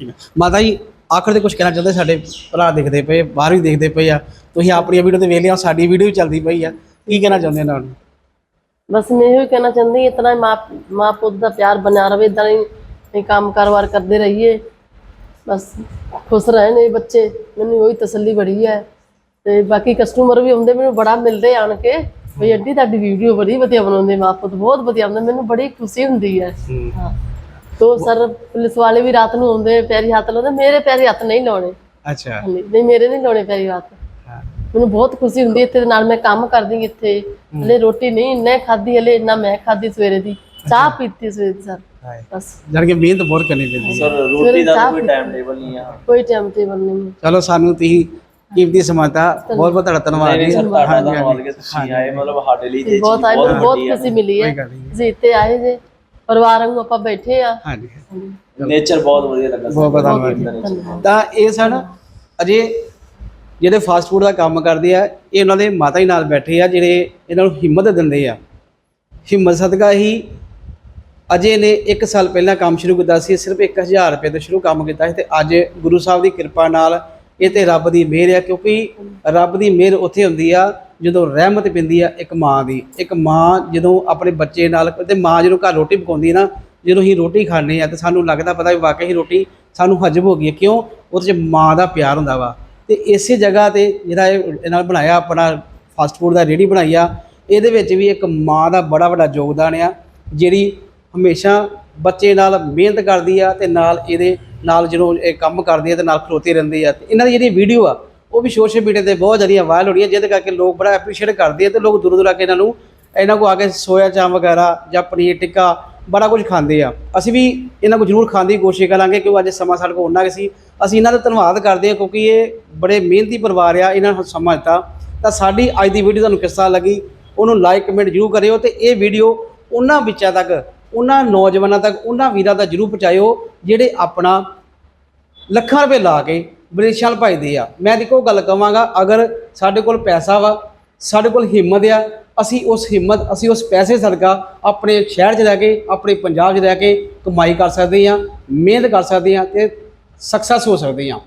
ਠੀਕ ਹੈ। ਮਾਤਾ ਜੀ ਆਖਰ ਤੇ ਕੁਝ ਕਹਿਣਾ ਚਾਹੁੰਦੇ? ਸਾਡੇ ਭਰਾ ਦੇਖਦੇ ਪਏ ਬਾਹਰ ਵੀ ਦੇਖਦੇ ਪਏ ਆ। ਤੁਸੀਂ ਆਪਣੀਆਂ ਵੀਡੀਓ ਤੇ ਵੇਖ ਲਿਆ ਸਾਡੀ ਵੀਡੀਓ ਵੀ ਚੱਲਦੀ ਪਈ ਆ। ਕੀ ਕਹਿਣਾ ਚਾਹੁੰਦੇ ਇਹਨਾਂ ਨੂੰ
ਬਸ ਮੈਂ ਇਹੋ ਕਹਿਣਾ ਚਾਹੁੰਦੀ ਇਤਨਾ ਮਾਂ ਮਾਂ ਪੁੱਤ ਦਾ ਪਿਆਰ ਬਣਿਆ ਰਵੇ ਇਦਾਂ ਹੀ ਅਸੀਂ ਕੰਮ ਕਾਰੋਬਾਰ ਕਰਦੇ ਰਹੀਏ। ਬਸ ਖੁਸ਼ ਰਹਿਣ ਇਹ ਬੱਚੇ। ਮੈਨੂੰ ਉਹੀ ਤਸੱਲੀ ਬੜੀ ਹੈ। ਤੇ ਬਾਕੀ ਕਸਟਮਰ ਵੀ ਹੁੰਦੇ ਮੈਨੂੰ ਬੜਾ ਮਿਲਦੇ ਆਣ ਕੇ। ਵੀ ਅੱਡੀ ਤੁਹਾਡੀ ਵੀਡੀਓ ਬੜੀ ਵਧੀਆ ਬਣਾਉਂਦੇ ਮਾਂ ਪੁੱਤ ਬਹੁਤ ਵਧੀਆ ਬਣਾਉਂਦੇ ਮੈਨੂੰ ਬੜੀ ਖੁਸ਼ੀ ਹੁੰਦੀ ਹੈ। ਹਾਂ। ਤੋ ਸਰ ਪੁਲਿਸ ਵਾਲੇ ਵੀ ਰਾਤ ਨੂੰ ਆਉਂਦੇ ਪੈਰੀ ਹੱਥ ਲਾਉਂਦੇ। ਮੇਰੇ ਪੈਰੀ ਹੱਥ ਨਹੀਂ ਲਾਉਣੇ।
ਅੱਛਾ।
ਨਹੀਂ ਮੇਰੇ ਨਹੀਂ ਲਾਉਣੇ ਪੈਰੀ ਹੱਥ। ਮੈਨੂੰ ਬਹੁਤ ਖੁਸ਼ੀ ਹੁੰਦੀ ਇੱਥੇ ਦੇ ਨਾਲ। ਮੈਂ ਕੰਮ ਕਰਦੀ ਇੱਥੇ। ਹਲੇ ਰੋਟੀ ਨਹੀਂ ਇੰਨੇ ਖਾਧੀ ਹਲੇ ਇੰਨਾ ਮੈਂ ਖਾਧੀ ਸਵੇਰੇ ਦੀ। ਚਾਹ ਪੀਤੀ ਸਵੇਰੇ ਦੀ ਸਰ। ਬਸ।
ਜਾਣ ਕੇ ਮਿਹਨਤ ਬਹੁਤ ਕਰਨੀ ਪੈਂਦੀ ਹੈ।
ਸਰ ਰੋਟੀ ਦਾ ਕੋਈ ਟਾਈਮ ਟੇਬਲ ਨਹੀਂ ਆ।
ਕੋਈ ਟਾਈਮ ਟੇਬਲ ਨਹੀਂ। ਹੈ।
ਚਲੋ ਸਾਨੂੰ ਤੁਸੀਂ ਕੀਮਤੀ ਸਮਾਤਾ ਬਹੁਤ ਬਹੁਤ ਤੁਹਾਡਾ ਧੰਨਵਾਦ ਜੀ।
ਤੁਹਾਡਾ
ਹਾਂਜੀ,
ਧੰਨਵਾਦ
ਹਾਂਜੀ।
ਕਿ ਤੁਸੀਂ ਆਏ। ਮਤਲਬ ਸਾਡੇ ਲਈ ਇਹ
ਬਹੁਤ
ਚੀਜ਼
ਆਏ ਬਹੁਤ
ਆ।
ਖੁਸ਼ੀ ਮਿਲੀ ਹੈ
ਕੋਈ ਗੱਲ ਨਹੀਂ।
ਤੁਸੀਂ ਇੱਥੇ ਆਏ ਜੇ ਪਰਿਵਾਰ ਵਾਂਗੂ ਆਪਾਂ ਬੈਠੇ ਆ।
ਹਾਂਜੀ।
ਨੇਚਰ ਬਹੁਤ ਵਧੀਆ ਲੱਗਾ
ਬਹੁਤ ਬਹੁਤ ਧੰਨਵਾਦ ਜੀ। ਤਾਂ ਇਹ ਸਨ ਅਜੇ ਜਿਹੜੇ ਫਾਸਟ ਫੂਡ ਦਾ ਕੰਮ ਕਰਦੇ ਆ ਇਹ ਉਹਨਾਂ ਦੇ ਮਾਤਾ ਜੀ ਨਾਲ ਬੈਠੇ ਆ ਜਿਹੜੇ ਇਹਨਾਂ ਨੂੰ ਹਿੰਮਤ ਦਿੰਦੇ ਆ। ਹਿੰਮਤ ਸਦਕਾ ਹੀ ਅਜੇ ਨੇ 1 ਸਾਲ ਪਹਿਲਾਂ ਕੰਮ ਸ਼ੁਰੂ ਕੀਤਾ ਸੀ, ਸਿਰਫ 1000 ਰੁਪਏ ਤੋਂ ਸ਼ੁਰੂ ਕੰਮ ਕੀਤਾ ਸੀ ਤੇ ਅੱਜ ਗੁਰੂ ਸਾਹਿਬ ਦੀ ਕਿਰਪਾ ਨਾਲ ਇਹ ਤੇ ਰੱਬ ਦੀ ਮਿਹਰ ਆ, ਕਿਉਂਕਿ ਰੱਬ ਦੀ ਮਿਹਰ ਉੱਥੇ ਹੁੰਦੀ ਆ ਜਦੋਂ ਰਹਿਮਤ ਪੈਂਦੀ ਆ ਇੱਕ ਮਾਂ ਦੀ। ਇੱਕ ਮਾਂ ਜਦੋਂ ਆਪਣੇ ਬੱਚੇ ਨਾਲ ਤੇ ਮਾਂ ਜਦੋਂ ਘਰ ਰੋਟੀ ਪਕਾਉਂਦੀ ਹੈ ਨਾ, ਜਦੋਂ ਅਸੀਂ ਰੋਟੀ ਖਾਂਦੇ ਆ ਤੇ ਸਾਨੂੰ ਲੱਗਦਾ ਪਤਾ ਵੀ ਵਾਕਈ ਹੀ ਰੋਟੀ ਸਾਨੂੰ ਹਜਮ ਹੋ ਗਈ ਹੈ ਕਿਉਂ? ਉਹਦੇ 'ਚ ਮਾਂ ਦਾ ਪਿਆਰ ਹੁੰਦਾ ਵਾ। ਤੇ ਇਸੇ ਜਗ੍ਹਾ ਤੇ ਜਿਹੜਾ ਇਹ ਇਹਨਾਂ ਬਣਾਇਆ ਆਪਣਾ ਫਾਸਟ ਫੂਡ ਦਾ ਰੇੜੀ ਬਣਾਈ ਆ, ਇਹਦੇ ਵਿੱਚ ਵੀ ਇੱਕ ਮਾਂ ਦਾ ਬੜਾ ਵੱਡਾ ਯੋਗਦਾਨ ਆ, ਜਿਹੜੀ ਹਮੇਸ਼ਾ ਬੱਚੇ ਨਾਲ ਮਿਹਨਤ ਕਰਦੀ ਆ ਤੇ ਨਾਲ ਇਹਦੇ ਨਾਲ ਜਦੋਂ ਇਹ ਕੰਮ ਕਰਦੀ ਆ ਤੇ ਨਾਲ ਖਲੋਤੀ ਰਹਿੰਦੀ ਆ। ਤੇ ਇਹਨਾਂ ਦੀ ਜਿਹੜੀ ਵੀਡੀਓ ਆ, ਉਹ ਵੀ ਸੋਸ਼ਲ ਮੀਡੀਆ ਤੇ ਬਹੁਤ ਜ਼ਿਆਦਾ ਵਾਇਰਲ ਹੋ ਰਹੀ ਹੈ ਜਿਹਦੇ ਕਰਕੇ ਲੋਕ ਬੜਾ ਐਪਰੀਸ਼ੀਏਟ ਕਰਦੇ ਆ ਤੇ ਲੋਕ ਦੂਰ ਦੂਰ ਆ ਕੇ ਇਹਨਾਂ ਨੂੰ ਇਹਨਾਂ ਕੋ ਆ ਕੇ ਸੋਇਆ ਚਾਮ ਵਗੈਰਾ ਜਾਂ ਪਨੀਰ ਟਿੱਕਾ ਬੜਾ ਕੁਝ ਖਾਂਦੇ ਆ। ਅਸੀਂ ਵੀ ਇਹਨਾਂ ਕੋ ਜ਼ਰੂਰ ਖਾਣ ਦੀ ਕੋਸ਼ਿਸ਼ ਕਰਾਂਗੇ ਕਿਉਂਕਿ ਅੱਜ ਸਮਾਂ ਸਾਡੇ ਕੋਲ ਉਹਨਾਂ ਕੁ ਸੀ। ਅਸੀਂ ਇਹਨਾਂ ਦਾ ਧੰਨਵਾਦ ਕਰਦੇ ਹਾਂ ਕਿਉਂਕਿ ਇਹ ਬੜੇ ਮਿਹਨਤੀ ਪਰਿਵਾਰ ਆ, ਇਹਨਾਂ ਨੂੰ ਸਮਾਂ ਦਿੱਤਾ। ਤਾਂ ਸਾਡੀ ਅੱਜ ਦੀ ਵੀਡੀਓ ਤੁਹਾਨੂੰ ਕਿਸ ਤਰ੍ਹਾਂ ਲੱਗੀ, ਉਹਨੂੰ ਲਾਈਕ ਕਮੈਂਟ ਜ਼ਰੂਰ ਕਰਿਓ ਤੇ ਇਹ ਵੀਡੀਓ ਉਹਨਾਂ ਬੱਚਿਆਂ ਤੱਕ ਉਹਨਾਂ ਨੌਜਵਾਨਾਂ ਤੱਕ, ਉਹਨਾਂ ਵੀਰਾਂ ਤੱਕ ਜ਼ਰੂਰ ਪਹੁੰਚਾਇਓ, ਜਿਹੜੇ ਆਪਣਾ ਲੱਖਾਂ ਰੁਪਏ ਲਾ ਕੇ ਵਿਦੇਸ਼ਾਂ ਵੱਲ ਭਜਦੇ ਆ। ਮੈਂ ਦੇਖੋ ਗੱਲ ਕਵਾਂਗਾ, ਅਗਰ ਸਾਡੇ ਕੋਲ ਪੈਸਾ ਵਾ, ਸਾਡੇ ਕੋਲ ਹਿੰਮਤ ਆ, ਅਸੀਂ ਉਸ ਹਿੰਮਤ, ਅਸੀਂ ਉਸ ਪੈਸੇ ਸਦਕਾ ਆਪਣੇ ਸ਼ਹਿਰ 'ਚ ਰਹਿ ਕੇ, ਆਪਣੇ ਪੰਜਾਬ 'ਚ ਰਹਿ ਕੇ ਕਮਾਈ ਕਰ ਸਕਦੇ ਆ ਮਿਹਨਤ ਕਰ ਸਕਦੇ ਆ ਤੇ ਸਕਸੈਸ ਹੋ ਸਕਦੇ ਆ